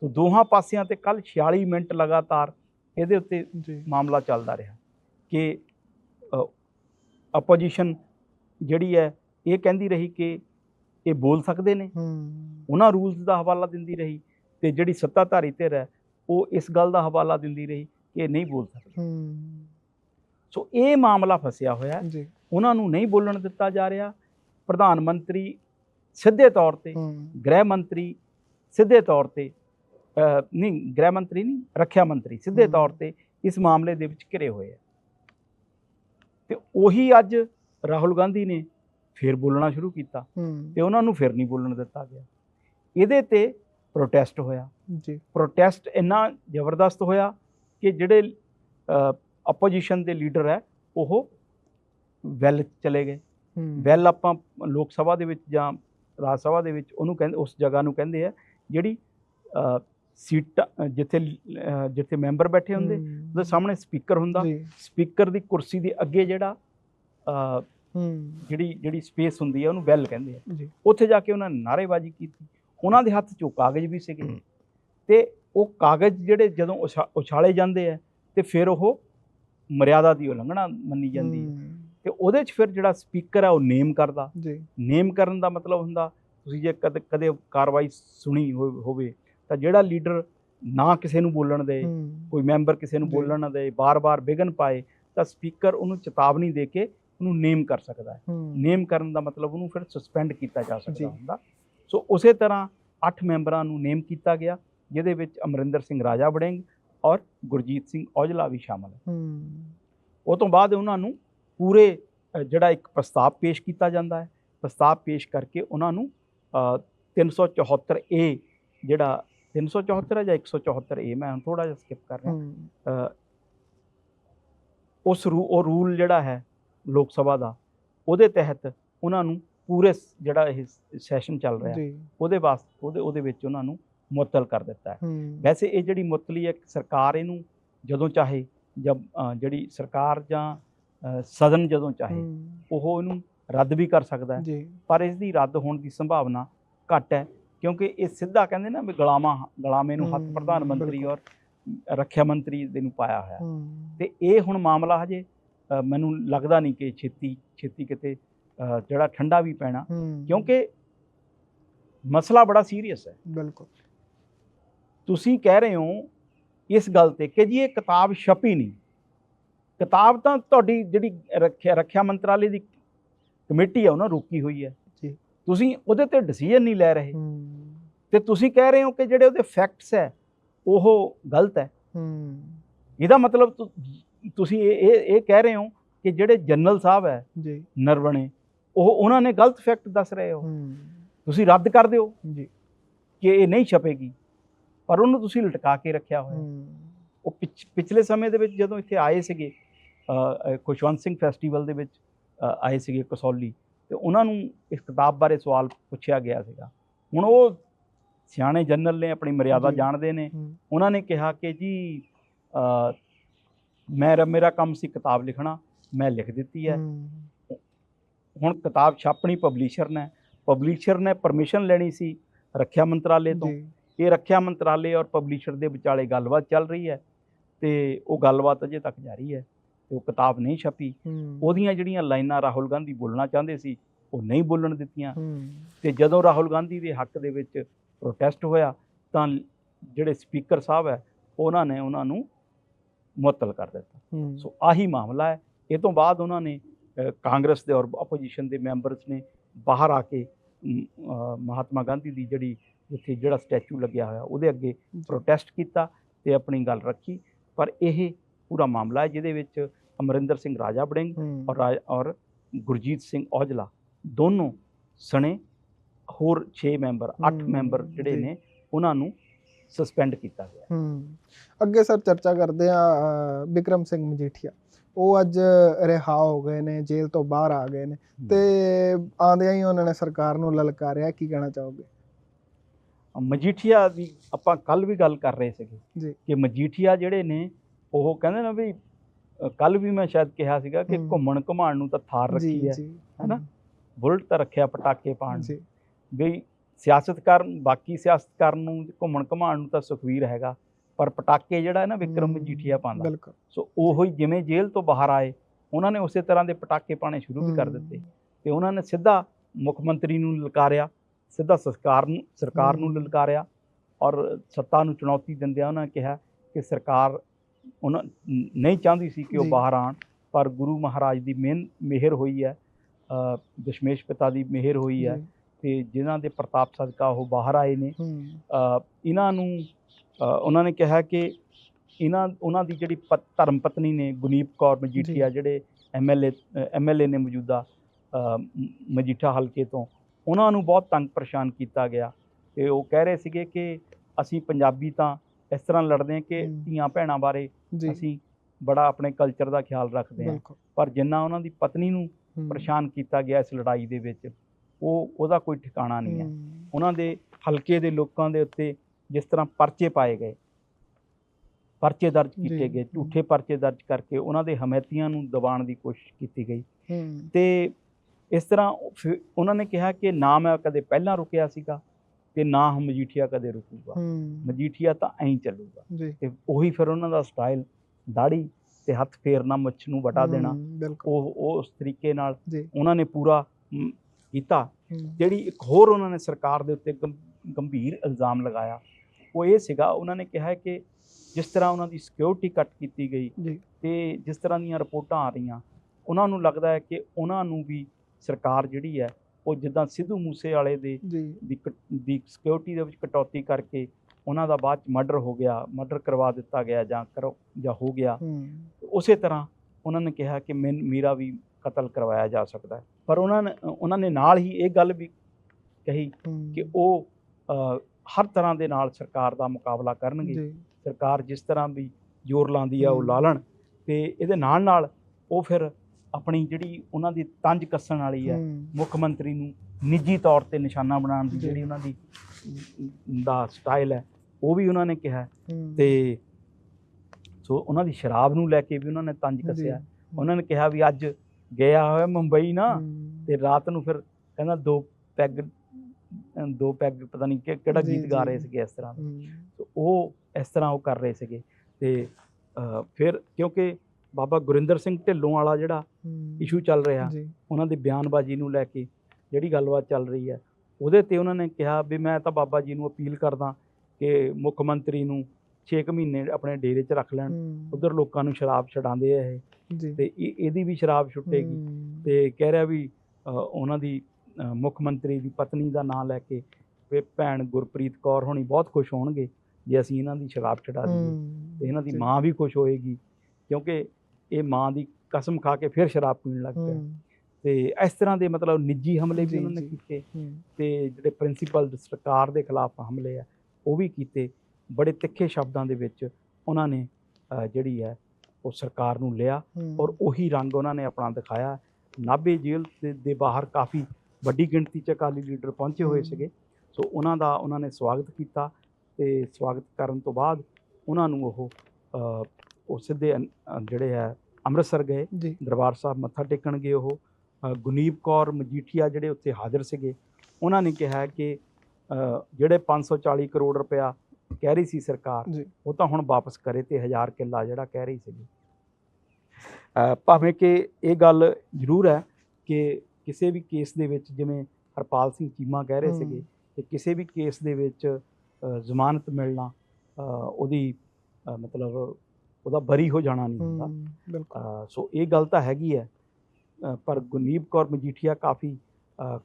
ਤੋ ਦੋਹਾਂ ਪਾਸਿਆਂ ਤੇ ਕੱਲ 46 ਮਿੰਟ ਲਗਾਤਾਰ ਇਹਦੇ ਉੱਤੇ ਮਾਮਲਾ ਚੱਲਦਾ ਰਿਹਾ ਕਿ ਆਪੋਜੀਸ਼ਨ ਜਿਹੜੀ ਹੈ ਇਹ ਕਹਿੰਦੀ ਰਹੀ ਕਿ ਇਹ ਬੋਲ ਸਕਦੇ ਨੇ। ਹੂੰ। ਉਹਨਾਂ ਰੂਲਸ ਦਾ ਹਵਾਲਾ ਦਿੰਦੀ ਰਹੀ ਤੇ ਜਿਹੜੀ ਸੱਤਾਧਾਰੀ ਧਿਰ ਹੈ ਉਹ ਇਸ ਗੱਲ ਦਾ ਹਵਾਲਾ ਦਿੰਦੀ ਰਹੀ ਕਿ ਇਹ ਨਹੀਂ ਬੋਲ ਸਕਦੇ। ਹੂੰ। ਸੋ ਇਹ ਮਾਮਲਾ ਫਸਿਆ ਹੋਇਆ ਹੈ। ਜੀ। ਉਹਨਾਂ ਨੂੰ ਨਹੀਂ ਬੋਲਣ ਦਿੱਤਾ ਜਾ ਰਿਹਾ। ਪ੍ਰਧਾਨ ਮੰਤਰੀ ਸਿੱਧੇ ਤੌਰ ਤੇ ਹੂੰ। ਗ੍ਰਹਿ ਮੰਤਰੀ ਸਿੱਧੇ ਤੌਰ ਤੇ ਨਹੀਂ ਗ੍ਰਹਿ ਮੰਤਰੀ ਨਹੀਂ ਰੱਖਿਆ ਮੰਤਰੀ ਸਿੱਧੇ। ਤੌਰ ਤੇ ਇਸ ਮਾਮਲੇ ਦੇ ਵਿੱਚ ਘਿਰੇ ਹੋਏ ਆ ਤੇ ਉਹੀ ਅੱਜ ਰਾਹੁਲ ਗਾਂਧੀ ਨੇ ਫਿਰ ਬੋਲਣਾ ਸ਼ੁਰੂ ਕੀਤਾ ਤੇ ਉਹਨਾਂ ਨੂੰ ਫਿਰ ਨਹੀਂ ਬੋਲਣ ਦਿੱਤਾ ਗਿਆ। ਇਹਦੇ ਤੇ ਪ੍ਰੋਟੈਸਟ ਹੋਇਆ। ਜੀ। ਪ੍ਰੋਟੈਸਟ ਇੰਨਾ ਜ਼ਬਰਦਸਤ ਹੋਇਆ ਕਿ ਜਿਹੜੇ ਆਪੋਜੀਸ਼ਨ ਦੇ ਲੀਡਰ ਹੈ ਉਹ ਵੈਲ ਚਲੇ ਗਏ। ਵੈਲ ਆਪਾਂ ਲੋਕ ਸਭਾ ਦੇ ਵਿੱਚ ਜਾਂ ਰਾਜ ਸਭਾ ਦੇ ਵਿੱਚ ਉਹਨੂੰ ਕਹਿੰਦੇ ਉਸ ਜਗ੍ਹਾ ਨੂੰ ਕਹਿੰਦੇ ਆ ਜਿਹੜੀ ਸੀਟ ਜਿੱਥੇ ਜਿੱਥੇ ਮੈਂਬਰ ਬੈਠੇ ਹੁੰਦੇ ਉਹਦੇ ਸਾਹਮਣੇ ਸਪੀਕਰ ਹੁੰਦਾ। ਸਪੀਕਰ ਦੀ ਕੁਰਸੀ ਦੇ ਅੱਗੇ ਜਿਹੜਾ ਜਿਹੜੀ ਜਿਹੜੀ ਸਪੇਸ ਹੁੰਦੀ ਹੈ ਉਹਨੂੰ ਵੈਲ ਕਹਿੰਦੇ ਆ। ਉੱਥੇ ਜਾ ਕੇ ਉਹਨਾਂ ਨੇ ਨਾਅਰੇਬਾਜ਼ੀ ਕੀਤੀ। ਉਹਨਾਂ ਦੇ ਹੱਥ 'ਚ ਉਹ ਕਾਗਜ਼ ਵੀ ਸੀਗੇ। ਤੇ ਉਹ ਕਾਗਜ਼ ਜਿਹੜੇ ਜਦੋਂ ਉਛਾ- ਉਛਾਲੇ ਜਾਂਦੇ ਆ ਤੇ ਫਿਰ ਉਹ ਮਰਿਆਦਾ ਦੀ ਉਲੰਘਣਾ ਮੰਨੀ ਜਾਂਦੀ ਹੈ। ਤੇ ਉਹਦੇ 'ਚ ਫਿਰ ਜਿਹੜਾ ਸਪੀਕਰ ਹੈ ਉਹ ਨੇਮ ਕਰਦਾ। ਜੀ। ਨੇਮ ਕਰਨ ਦਾ ਮਤਲਬ ਹੁੰਦਾ ਤੁਸੀਂ ਜੇ ਕਦੇ ਕਦੇ ਕਾਰਵਾਈ ਸੁਣੀ ਹੋ- ਹੋਵੇ ਤਾਂ ਜਿਹੜਾ ਲੀਡਰ ਨਾ ਕਿਸੇ ਨੂੰ ਬੋਲਣ ਦੇ ਕੋਈ ਮੈਂਬਰ ਕਿਸੇ ਨੂੰ। ਬੋਲਣ ਨਾ ਦੇ ਬਾਰ-ਬਾਰ ਵਿਘਨ ਪਾਏ ਤਾਂ ਸਪੀਕਰ ਉਹਨੂੰ ਚੇਤਾਵਨੀ ਦੇ ਕੇ ਉਹਨੂੰ ਨੇਮ ਕਰ ਸਕਦਾ ਹੈ। ਨੇਮ ਕਰਨ ਦਾ ਮਤਲਬ ਉਹਨੂੰ ਫਿਰ ਸਸਪੈਂਡ ਕੀਤਾ ਜਾ। ਸਕਦਾ ਹੁੰਦਾ। ਸੋ ਉਸੇ ਤਰ੍ਹਾਂ 8 ਮੈਂਬਰਾਂ ਨੂੰ ਨੇਮ ਕੀਤਾ ਗਿਆ ਜਿਹਦੇ ਵਿੱਚ ਅਮਰਿੰਦਰ ਸਿੰਘ ਰਾਜਾ ਵੜਿੰਗ ਔਰ ਗੁਰਜੀਤ ਸਿੰਘ ਔਜਲਾ ਵੀ ਸ਼ਾਮਲ ਹੈ। ਉਹ ਤੋਂ ਬਾਅਦ ਉਹਨਾਂ ਨੂੰ ਪੂਰੇ ਜਿਹੜਾ ਇੱਕ ਪ੍ਰਸਤਾਵ ਪੇਸ਼ ਕੀਤਾ ਜਾਂਦਾ ਹੈ। ਪ੍ਰਸਤਾਵ ਪੇਸ਼ ਕਰਕੇ ਉਹਨਾਂ ਨੂੰ ਅ, 374 ਏ ਜਿਹੜਾ 374 ਹੈ ਜਾਂ 174 ਏ ਮੈਂ ਥੋੜਾ ਜਿਹਾ ਸਕਿਪ ਕਰ ਰਿਹਾ। ਉਸ ਰੂ ਉਹ ਰੂਲ ਜਿਹੜਾ ਹੈ ਲੋਕ ਸਭਾ ਦਾ ਉਹਦੇ ਤਹਿਤ ਉਹਨਾਂ ਨੂੰ ਪੂਰੇ ਜਿਹੜਾ ਇਹ ਸੈਸ਼ਨ ਚੱਲ ਰਿਹਾ ਉਹਦੇ ਵਾਸਤੇ ਉਹਦੇ ਉਹਦੇ ਵਿੱਚ ਉਹਨਾਂ ਨੂੰ ਮੁਅੱਤਲ ਕਰ ਦਿੱਤਾ ਹੈ। ਵੈਸੇ ਇਹ ਜਿਹੜੀ ਮੁਅੱਤਲੀ ਹੈ ਸਰਕਾਰ ਇਹਨੂੰ ਜਦੋਂ ਚਾਹੇ ਅ, ਜਿਹੜੀ ਸਰਕਾਰ ਜਾਂ ਸਦਨ ਜਦੋਂ ਚਾਹੇ ਉਹ ਇਹਨੂੰ ਰੱਦ ਵੀ ਕਰ ਸਕਦਾ ਹੈ। ਪਰ ਇਸ ਦੀ ਰੱਦ ਹੋਣ ਦੀ ਸੰਭਾਵਨਾ ਘੱਟ ਹੈ। ਕਿਉਂਕਿ ਇਹ ਸਿੱਧਾ ਕਹਿੰਦੇ ਨਾ ਵੀ ਗੁਲਾਮਾ ਗੁਲਾਮੇ ਨੂੰ ਹੱਥ ਪ੍ਰਧਾਨ ਮੰਤਰੀ ਔਰ ਰੱਖਿਆ ਮੰਤਰੀ ਦੇ ਨੂੰ ਪਾਇਆ ਹੋਇਆ। ਤੇ ਇਹ ਹੁਣ ਮਾਮਲਾ ਹਜੇ ਮੈਨੂੰ ਲੱਗਦਾ ਨਹੀਂ ਕਿ ਛੇਤੀ ਛੇਤੀ ਕਿਤੇ ਜਿਹੜਾ ਠੰਡਾ ਵੀ ਪੈਣਾ। ਕਿਉਂਕਿ ਮਸਲਾ ਬੜਾ ਸੀਰੀਅਸ ਹੈ। ਬਿਲਕੁਲ। ਤੁਸੀਂ ਕਹਿ ਰਹੇ ਹੋ ਇਸ ਗੱਲ ਤੇ ਕਿ ਜੀ ਇਹ ਕਿਤਾਬ ਛਪੀ ਨਹੀਂ। ਕਿਤਾਬ ਤਾਂ ਤੁਹਾਡੀ ਜਿਹੜੀ ਰੱਖਿਆ ਰੱਖਿਆ ਮੰਤਰਾਲੇ ਦੀ ਕਮੇਟੀ ਹੈ ਉਹਨਾਂ ਰੋਕੀ ਹੋਈ ਹੈ। ਤੁਸੀਂ ਉਹਦੇ ਤੇ ਡਿਸੀਜਨ ਨਹੀਂ ਲੈ ਰਹੇ। ਤੇ ਤੁਸੀਂ ਕਹਿ ਰਹੇ ਹੋ ਕਿ ਜਿਹੜੇ ਉਹਦੇ ਫੈਕਟਸ ਹੈ ਉਹ ਗਲਤ ਹੈ। ਹੂੰ। ਇਹਦਾ ਮਤਲਬ ਤੁਸੀਂ ਇਹ ਇਹ ਇਹ ਕਹਿ ਰਹੇ ਹੋ ਕਿ ਜਿਹੜੇ ਜਨਰਲ ਸਾਹਿਬ ਹੈ ਜੀ। ਨਰਵਣੇ ਉਹ ਉਹਨਾਂ ਨੇ ਗਲਤ ਫੈਕਟ ਦੱਸ ਰਹੇ ਹੋ। ਤੁਸੀਂ ਰੱਦ ਕਰ ਦਿਓ ਜੀ। ਕਿ ਇਹ ਨਹੀਂ ਛਪੇਗੀ। ਪਰ ਉਹਨੂੰ ਤੁਸੀਂ ਲਟਕਾ ਕੇ ਰੱਖਿਆ ਹੋਇਆ। ਉਹ ਪਿਛ- ਪਿਛਲੇ ਸਮੇਂ ਦੇ ਵਿੱਚ ਜਦੋਂ ਇੱਥੇ ਆਏ ਸੀਗੇ ਖੁਸ਼ਵੰਤ ਸਿੰਘ ਫੈਸਟੀਵਲ ਦੇ ਵਿੱਚ ਆਏ ਸੀਗੇ ਕਸੌਲੀ ਤੇ ਉਹਨਾਂ ਨੂੰ ਇਸ ਕਿਤਾਬ ਬਾਰੇ ਸਵਾਲ ਪੁੱਛਿਆ ਗਿਆ ਸੀਗਾ। ਹੁਣ ਉਹ ਸਿਆਣੇ ਜਨਰਲ ਨੇ ਆਪਣੀ ਮਰਿਆਦਾ। ਜਾਣਦੇ ਨੇ। ਉਹਨਾਂ ਨੇ ਕਿਹਾ ਕਿ ਜੀ ਅ, ਮੇਰਾ ਕੰਮ ਸੀ ਕਿਤਾਬ ਲਿਖਣਾ ਮੈਂ ਲਿਖ ਦਿੱਤੀ ਹੈ। ਹੁਣ ਕਿਤਾਬ ਛਾਪਣੀ ਪਬਲਿਸ਼ਰ ਨੇ ਪਬਲਿਸ਼ਰ ਨੇ ਪਰਮਿਸ਼ਨ ਲੈਣੀ ਸੀ ਰੱਖਿਆ ਮੰਤਰਾਲੇ ਤੋਂ। ਇਹ ਰੱਖਿਆ ਮੰਤਰਾਲੇ ਔਰ ਪਬਲਿਸ਼ਰ ਦੇ ਵਿਚਾਲੇ ਗੱਲਬਾਤ ਚੱਲ ਰਹੀ ਹੈ ਤੇ ਉਹ ਗੱਲਬਾਤ ਅਜੇ ਤੱਕ ਜਾਰੀ ਹੈ। ਤੇ ਉਹ ਕਿਤਾਬ ਨਹੀਂ ਛਪੀ। ਉਹਦੀਆਂ ਜਿਹੜੀਆਂ ਲਾਈਨਾਂ ਰਾਹੁਲ ਗਾਂਧੀ ਬੋਲਣਾ ਚਾਹੁੰਦੇ ਸੀ ਉਹ ਨਹੀਂ ਬੋਲਣ ਦਿੱਤੀਆਂ। ਤੇ ਜਦੋਂ ਰਾਹੁਲ ਗਾਂਧੀ ਦੇ ਹੱਕ ਦੇ ਵਿੱਚ ਪ੍ਰੋਟੈਸਟ ਹੋਇਆ ਤਾਂ ਜਿਹੜੇ ਸਪੀਕਰ ਸਾਹਿਬ ਹੈ ਉਹਨਾਂ ਨੇ ਉਹਨਾਂ ਨੂੰ ਮੁਅੱਤਲ ਕਰ ਦਿੱਤਾ। ਸੋ ਆਹੀ ਮਾਮਲਾ ਹੈ। ਇਹ ਤੋਂ ਬਾਅਦ ਉਹਨਾਂ ਨੇ ਕਾਂਗਰਸ ਦੇ ਔਰ ਆਪੋਜੀਸ਼ਨ ਦੇ ਮੈਂਬਰਸ ਨੇ ਬਾਹਰ ਆ ਕੇ ਮਹਾਤਮਾ ਗਾਂਧੀ ਦੀ ਜਿਹੜੀ ਜਿੱਥੇ ਜਿਹੜਾ ਸਟੈਚੂ ਲੱਗਿਆ ਹੋਇਆ ਉਹਦੇ ਅੱਗੇ ਪ੍ਰੋਟੈਸਟ ਕੀਤਾ ਤੇ ਆਪਣੀ ਗੱਲ ਰੱਖੀ। ਪਰ ਇਹ ਪੂਰਾ ਮਾਮਲਾ ਹੈ ਜਿਹਦੇ ਵਿੱਚ ਅਮਰਿੰਦਰ ਸਿੰਘ ਰਾਜਾ ਵੜਿੰਗ ਹੂੰ। ਔਰ ਰਾਜ- ਔਰ ਗੁਰਜੀਤ ਸਿੰਘ ਔਜਲਾ ਦੋਨੋਂ ਸਣੇ ਹੋਰ 6 ਮੈਂਬਰ 8 ਹਮ, ਮੈਂਬਰ ਜਿਹੜੇ। ਨੇ ਉਹਨਾਂ ਨੂੰ ਸਸਪੈਂਡ ਕੀਤਾ ਗਿਆ। ਹੂੰ। ਅੱਗੇ ਸਰ ਚਰਚਾ ਕਰਦੇ ਆ ਵਿਕਰਮ ਸਿੰਘ ਮਜੀਠੀਆ। ਉਹ ਅੱਜ ਰਿਹਾ ਹੋ ਗਏ ਨੇ ਜੇਲ੍ਹ ਤੋਂ ਬਾਹਰ ਆ ਗਏ ਨੇ। ਤੇ ਆਂਦਿਆਂ ਹੀ ਉਹਨਾਂ ਨੇ ਸਰਕਾਰ ਨੂੰ ਲਲਕਾਰਿਆ ਕੀ ਕਹਿਣਾ ਚਾਹੋਗੇ? ਮਜੀਠੀਆ ਦੀ ਆਪਾਂ ਕੱਲ ਵੀ ਗੱਲ ਕਰ ਰਹੇ ਸੀਗੇ। ਕਿ ਮਜੀਠੀਆ ਜਿਹੜੇ ਨੇ ਉਹ ਕਹਿੰਦੇ ਨਾ ਵੀ ਕੱਲ ਵੀ ਮੈਂ ਸ਼ਾਇਦ ਕਿਹਾ ਸੀਗਾ ਕਿ। ਘੁੰਮਣ ਘੁਮਾਣ ਨੂੰ ਤਾਂ ਥਾਰ ਰੱਖੀ ਹੈ ਹੈਨਾ ਬੁਲਟ ਤਾਂ ਰੱਖਿਆ ਪਟਾਕੇ ਪਾਣ। ਜੀ ਵੀ ਸਿਆਸਤ ਕਰਨ ਬਾਕੀ ਸਿਆਸਤ ਕਰਨ ਨੂੰ ਘੁੰਮਣ ਘੁਮਾਣ ਨੂੰ ਤਾਂ ਸੁਖਵੀਰ ਹੈਗਾ ਪਰ ਪਟਾਕੇ ਜਿਹੜਾ ਹੈ ਨਾ ਵਿਕਰਮ ਮਜੀਠੀਆ ਪਾਉਂਦਾ ਸੋ ਉਹੋ ਹੀ ਜਿਵੇਂ ਜੇਲ੍ਹ ਤੋਂ ਬਾਹਰ ਆਏ ਉਹਨਾਂ ਨੇ ਉਸੇ ਤਰ੍ਹਾਂ ਦੇ ਪਟਾਕੇ ਪਾਣੇ ਸ਼ੁਰੂ ਵੀ ਕਰ ਦਿੱਤੇ ਤੇ ਉਹਨਾਂ ਨੇ ਸਿੱਧਾ ਮੁੱਖ ਮੰਤਰੀ ਨੂੰ ਲਲਕਾਰਿਆ ਸਿੱਧਾ ਸਰਕਾਰ ਨੂੰ ਸਰਕਾਰ ਨੂੰ। ਲਲਕਾਰਿਆ ਔਰ ਸੱਤਾ ਨੂੰ ਚੁਣੌਤੀ ਦਿੰਦਿਆਂ ਉਹਨਾਂ ਨੇ ਕਿਹਾ ਕਿ ਸਰਕਾਰ ਉਹਨਾਂ ਨਹੀਂ ਚਾਹੁੰਦੀ ਸੀ ਕਿ ਉਹ। ਬਾਹਰ ਆਣ ਪਰ ਗੁਰੂ ਮਹਾਰਾਜ ਦੀ ਮਿਹਰ ਹੋਈ ਹੈ ਦਸ਼ਮੇਸ਼ ਪਿਤਾ ਦੀ ਮਿਹਰ ਹੋਈ ਹੈ ਤੇ ਜਿਨ੍ਹਾਂ ਦੇ ਪ੍ਰਤਾਪ ਸਦਕਾ ਉਹ ਬਾਹਰ ਆਏ ਨੇ। ਇਹਨਾਂ ਨੂੰ ਉਹਨਾਂ ਨੇ ਕਿਹਾ ਕਿ ਇਹਨਾਂ ਉਹਨਾਂ ਦੀ ਜਿਹੜੀ ਧਰਮ ਪਤਨੀ ਨੇ ਗੁਨੀਪ ਕੌਰ ਮਜੀਠੀਆ ਜਿਹੜੇ ਐਮਐਲਏ ਐਮਐਲਏ ਨੇ ਮੌਜੂਦਾ ਮਜੀਠਾ ਹਲਕੇ ਤੋਂ ਉਹਨਾਂ ਨੂੰ ਬਹੁਤ ਤੰਗ ਪਰੇਸ਼ਾਨ ਕੀਤਾ ਗਿਆ। ਤੇ ਉਹ ਕਹਿ ਰਹੇ ਸੀਗੇ ਕਿ ਅਸੀਂ ਪੰਜਾਬੀ ਤਾਂ ਇਸ ਤਰ੍ਹਾਂ ਲੜਦੇ ਹਾਂ ਕਿ। ਧੀਆਂ ਭੈਣਾਂ ਬਾਰੇ ਅਸੀਂ ਬੜਾ ਆਪਣੇ ਕਲਚਰ ਦਾ ਖਿਆਲ ਰੱਖਦੇ ਹਾਂ। ਪਰ ਜਿੰਨਾ ਉਹਨਾਂ ਦੀ ਪਤਨੀ ਨੂੰ ਪਰੇਸ਼ਾਨ ਕੀਤਾ ਗਿਆ ਇਸ ਲੜਾਈ ਦੇ ਵਿੱਚ ਉਹ ਉਹਦਾ ਕੋਈ ਠਿਕਾਣਾ ਨਹੀਂ ਹੈ। ਉਹਨਾਂ ਦੇ ਹਲਕੇ ਦੇ ਲੋਕਾਂ ਦੇ ਉੱਤੇ ਜਿਸ ਤਰ੍ਹਾਂ ਪਰਚੇ ਪਾਏ ਗਏ ਪਰਚੇ ਦਰਜ ਕੀਤੇ ਗਏ। ਝੂਠੇ ਪਰਚੇ ਦਰਜ ਕਰਕੇ ਉਹਨਾਂ ਦੇ ਹਮੈਤੀਆਂ ਨੂੰ ਦਬਾਉਣ ਦੀ ਕੋਸ਼ਿਸ਼ ਕੀਤੀ ਗਈ। ਤੇ ਇਸ ਤਰ੍ਹਾਂ ਉਹਨਾਂ ਨੇ ਕਿਹਾ ਕਿ ਨਾ ਮੈਂ ਕਦੇ ਪਹਿਲਾਂ ਰੁਕਿਆ ਸੀਗਾ। ਤੇ ਨਾ ਹਮ ਮਜੀਠੀਆ ਕਦੇ ਰੁਕੂਗਾ। ਮਜੀਠੀਆ ਤਾਂ ਐਂ ਚੱਲੂਗਾ। ਤੇ ਉਹੀ ਫਿਰ ਉਹਨਾਂ ਦਾ ਸਟਾਈਲ ਦਾੜੀ ਤੇ ਹੱਥ ਫੇਰਨਾ ਮੁੱਛ ਨੂੰ ਵਟਾ ਦੇਣਾ। ਉਹ ਉਹ ਉਸ ਤਰੀਕੇ ਨਾਲ ਉਹਨਾਂ ਨੇ ਪੂਰਾ ਕੀਤਾ। ਜਿਹੜੀ ਇੱਕ ਹੋਰ ਉਹਨਾਂ ਨੇ ਸਰਕਾਰ ਦੇ ਉੱਤੇ ਗੰਭੀਰ ਇਲਜ਼ਾਮ ਲਗਾਇਆ ਉਹ ਇਹ ਸੀਗਾ ਉਹਨਾਂ ਨੇ ਕਿਹਾ ਕਿ ਜਿਸ ਤਰ੍ਹਾਂ ਉਹਨਾਂ ਦੀ ਸਿਕਿਉਰਿਟੀ ਕੱਟ ਕੀਤੀ ਗਈ ਤੇ ਜਿਸ ਤਰ੍ਹਾਂ ਦੀਆਂ ਰਿਪੋਰਟਾਂ ਆ ਰਹੀਆਂ ਉਹਨਾਂ ਨੂੰ ਲੱਗਦਾ ਹੈ ਕਿ ਉਹਨਾਂ ਨੂੰ ਵੀ ਸਰਕਾਰ ਜਿਹੜੀ ਹੈ ਉਹ ਜਿੱਦਾਂ ਸਿੱਧੂ ਮੂਸੇ ਵਾਲੇ ਦੇ ਦੀ ਸਿਕਿਉਰਿਟੀ ਦੇ ਵਿੱਚ ਕਟੌਤੀ ਕਰਕੇ ਉਹਨਾਂ ਦਾ ਬਾਅਦ ਚ ਮਰਡਰ ਹੋ ਗਿਆ ਮਰਡਰ ਕਰਵਾ ਦਿੱਤਾ ਗਿਆ ਜਾਂ ਕਰੋ ਜਾਂ ਹੋ ਗਿਆ। ਉਸੇ ਤਰ੍ਹਾਂ ਉਹਨਾਂ ਨੇ ਕਿਹਾ ਕਿ ਮੇਰਾ ਵੀ ਕਤਲ ਕਰਵਾਇਆ ਜਾ ਸਕਦਾ ਹੈ। ਪਰ ਉਹਨਾਂ ਨੇ ਉਹਨਾਂ ਨੇ ਨਾਲ ਹੀ ਇਹ ਗੱਲ ਵੀ ਕਹੀ ਕਿ ਉਹ ਹਰ ਤਰ੍ਹਾਂ ਦੇ ਨਾਲ ਸਰਕਾਰ ਦਾ ਮੁਕਾਬਲਾ ਕਰਨਗੇ। ਸਰਕਾਰ ਜਿਸ ਤਰ੍ਹਾਂ ਵੀ ਜ਼ੋਰ ਲਾਉਂਦੀ ਆ ਉਹ। ਲਾ ਲੈਣ ਤੇ ਇਹਦੇ ਨਾਲ ਨਾਲ ਉਹ ਫਿਰ ਆਪਣੀ ਜਿਹੜੀ ਉਹਨਾਂ ਦੀ ਤੰਜ ਕੱਸਣ ਵਾਲੀ ਹੈ ਮੁੱਖ ਮੰਤਰੀ ਨੂੰ ਨਿੱਜੀ ਤੌਰ ਤੇ ਨਿਸ਼ਾਨਾ ਬਣਾਉਣ ਦੀ। ਜਿਹੜੀ ਉਹਨਾਂ ਦੀ ਦਾ ਸਟਾਈਲ ਹੈ ਉਹ ਵੀ ਉਹਨਾਂ ਨੇ ਕਿਹਾ ਤੇ ਸੋ ਉਹਨਾਂ ਦੀ ਸ਼ਰਾਬ ਨੂੰ ਲੈ ਕੇ ਵੀ ਉਹਨਾਂ ਨੇ ਤੰਜ ਕੱਸਿਆ। ਉਹਨਾਂ ਨੇ ਕਿਹਾ ਵੀ ਅੱਜ ਗਿਆ ਹੋਇਆ ਮੁੰਬਈ ਨਾ ਤੇ ਰਾਤ ਨੂੰ ਫਿਰ ਕਹਿੰਦਾ ਦੋ ਪੈਗ ਦੋ ਪੈਗ ਪਤਾ ਨਹੀਂ ਕਿਹੜਾ ਗੀਤ ਗਾ। ਰਹੇ ਸੀਗੇ ਇਸ ਤਰ੍ਹਾਂ ਤੇ ਉਹ ਇਸ ਤਰ੍ਹਾਂ ਉਹ ਕਰ ਰਹੇ ਸੀਗੇ। ਤੇ ਫਿਰ ਕਿਉਂਕਿ ਬਾਬਾ ਗੁਰਿੰਦਰ ਸਿੰਘ ਢਿੱਲੋਂ ਵਾਲਾ ਜਿਹੜਾ ਇਸ਼ੂ ਚੱਲ ਰਿਹਾ ਉਹਨਾਂ ਦੀ ਬਿਆਨਬਾਜ਼ੀ ਨੂੰ ਲੈ ਕੇ ਜਿਹੜੀ ਗੱਲਬਾਤ ਚੱਲ ਰਹੀ ਹੈ ਉਹਦੇ ਤੇ ਉਹਨਾਂ ਨੇ ਕਿਹਾ ਵੀ ਮੈਂ ਤਾਂ ਬਾਬਾ ਜੀ ਨੂੰ ਅਪੀਲ ਕਰਦਾ ਕਿ ਮੁੱਖ ਮੰਤਰੀ ਨੂੰ 6 ਮਹੀਨੇ ਆਪਣੇ ਡੇਰੇ 'ਚ ਰੱਖ ਲੈਣ ਉਧਰ ਲੋਕਾਂ ਨੂੰ ਸ਼ਰਾਬ ਛਡਾਉਂਦੇ ਆ ਇਹ। ਤੇ ਇਹ- ਇਹਦੀ ਵੀ ਸ਼ਰਾਬ ਛੁੱਟੇਗੀ। ਤੇ ਕਹਿ ਰਿਹਾ ਵੀ ਉਹਨਾਂ ਦੀ ਮੁੱਖ ਮੰਤਰੀ ਦੀ ਪਤਨੀ ਦਾ ਨਾਂ ਲੈ ਕੇ ਵੀ ਭੈਣ ਗੁਰਪ੍ਰੀਤ ਕੌਰ ਹੋਣੀ ਬਹੁਤ ਖੁਸ਼ ਹੋਣਗੇ ਜੇ ਅਸੀਂ ਇਹਨਾਂ ਦੀ ਸ਼ਰਾਬ ਛਡਾ ਦਈਏ। ਤੇ ਇਹਨਾਂ ਦੀ ਮਾਂ ਵੀ ਖੁਸ਼ ਹੋਏਗੀ ਕਿਉਂਕਿ ਇਹ ਮਾਂ ਦੀ ਕਸਮ ਖਾ ਕੇ ਫਿਰ ਸ਼ਰਾਬ ਪੀਣ ਲੱਗ ਪਿਆ। ਤੇ ਇਸ ਤਰ੍ਹਾਂ ਦੇ ਮਤਲਬ ਨਿੱਜੀ ਹਮਲੇ ਵੀ ਉਹਨਾਂ ਨੇ। ਕੀਤੇ ਤੇ ਜਿਹੜੇ ਪ੍ਰਿੰਸੀਪਲ ਸਰਕਾਰ ਦੇ ਖਿਲਾਫ ਹਮਲੇ ਆ ਉਹ ਵੀ ਕੀਤੇ। ਬੜੇ ਤਿੱਖੇ ਸ਼ਬਦਾਂ ਦੇ ਵਿੱਚ ਉਹਨਾਂ ਨੇ ਜਿਹੜੀ ਹੈ ਉਹ ਸਰਕਾਰ ਨੂੰ ਲਿਆ ਔਰ ਉਹੀ ਰੰਗ ਉਹਨਾਂ ਨੇ ਆਪਣਾ ਦਿਖਾਇਆ। ਨਾਭੇ ਜੇਲ੍ਹ ਦੇ, ਦੇ ਬਾਹਰ ਕਾਫੀ ਵੱਡੀ ਗਿਣਤੀ 'ਚ ਅਕਾਲੀ ਲੀਡਰ ਪਹੁੰਚੇ ਹੋਏ। ਸੀਗੇ। ਸੋ ਉਹਨਾਂ ਦਾ ਉਹਨਾਂ ਨੇ ਸਵਾਗਤ ਕੀਤਾ ਤੇ ਸਵਾਗਤ ਕਰਨ ਤੋਂ ਬਾਅਦ ਉਹਨਾਂ ਨੂੰ ਉਹ ਉਹ ਸਿੱਧੇ ਅ, ਜਿਹੜੇ ਹੈ ਅੰਮ੍ਰਿਤਸਰ ਗਏ ਜੀ। ਦਰਬਾਰ ਸਾਹਿਬ ਮੱਥਾ ਟੇਕਣ ਗਏ ਉਹ ਅ, ਗੁਨੀਬ ਕੌਰ ਮਜੀਠੀਆ ਜਿਹੜੇ ਉੱਥੇ ਹਾਜ਼ਰ ਸੀਗੇ ਉਹਨਾਂ ਨੇ ਕਿਹਾ ਕਿ ਅ, ਜਿਹੜੇ 540 ਕਰੋੜ ਰੁਪਇਆ ਕਹਿ ਰਹੀ ਸੀ ਸਰਕਾਰ ਜੀ। ਉਹ ਤਾਂ ਹੁਣ ਵਾਪਸ ਕਰੇ ਤੇ ਹਜ਼ਾਰ ਕਿੱਲਾ ਜਿਹੜਾ ਕਹਿ ਰਹੀ ਸੀਗੀ। ਅ, ਭਾਵੇਂ ਕਿ ਇਹ ਗੱਲ ਜ਼ਰੂਰ ਹੈ ਕਿ ਕਿਸੇ ਵੀ ਕੇਸ ਦੇ ਵਿੱਚ ਜਿਵੇਂ ਹਰਪਾਲ ਸਿੰਘ ਚੀਮਾ ਕਹਿ ਰਹੇ ਹਮ। ਸੀਗੇ ਕਿ ਕਿਸੇ ਵੀ ਕੇਸ ਦੇ ਵਿੱਚ ਅ, ਜ਼ਮਾਨਤ ਮਿਲਣਾ ਅ, ਉਹਦੀ ਅ, ਮਤਲਬ ਉਹਦਾ ਬਰੀ ਹੋ ਜਾਣਾ ਨਹੀਂ ਹੁੰਦਾ। ਬਿਲਕੁਲ। ਸੋ ਇਹ ਗੱਲ ਤਾਂ ਹੈਗੀ ਹੈ। ਪਰ ਗੁਨੀਬ ਕੌਰ ਮਜੀਠੀਆ ਕਾਫੀ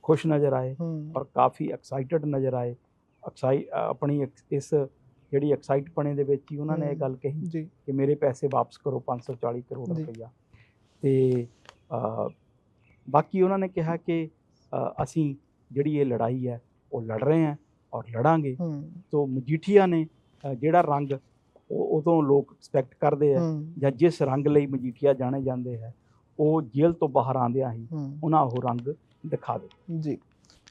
ਖੁਸ਼ ਨਜ਼ਰ ਆਏ ਔਰ ਕਾਫੀ ਐਕਸਾਈਟਡ ਨਜ਼ਰ ਆਏ। ਐਕਸਾਈ ਆਪਣੀ ਇਸ ਜਿਹੜੀ ਐਕਸਾਈਟਪਣੇ ਦੇ ਵਿੱਚ ਹੀ ਉਹਨਾਂ ਨੇ ਇਹ। ਗੱਲ ਕਹੀ ਕਿ ਮੇਰੇ ਪੈਸੇ ਵਾਪਸ ਕਰੋ 540 ਕਰੋੜ ਜੀ। ਰੁਪਈਆ। ਤੇ ਬਾਕੀ ਉਹਨਾਂ ਨੇ ਕਿਹਾ ਕਿ ਅਸੀਂ ਜਿਹੜੀ ਇਹ ਲੜਾਈ ਹੈ ਉਹ ਲੜ ਰਹੇ ਹਾਂ ਔਰ ਲੜਾਂਗੇ। ਤੋਂ ਮਜੀਠੀਆ ਨੇ ਜਿਹੜਾ ਰੰਗ ਉਦੋਂ ਲੋਕ ਐਕਸਪੈਕਟ ਕਰਦੇ ਆ ਜਾਂ ਜਿਸ ਰੰਗ ਲਈ ਮਜੀਠੀਆ ਜਾਣੇ ਜਾਂਦੇ ਹੈ ਉਹ ਜੇਲ੍ਹ ਤੋਂ ਬਾਹਰ ਆਉਂਦਿਆਂ ਹੀ ਉਹਨਾਂ ਉਹ ਰੰਗ ਦਿਖਾ ਦਿੱਤਾ ਜੀ।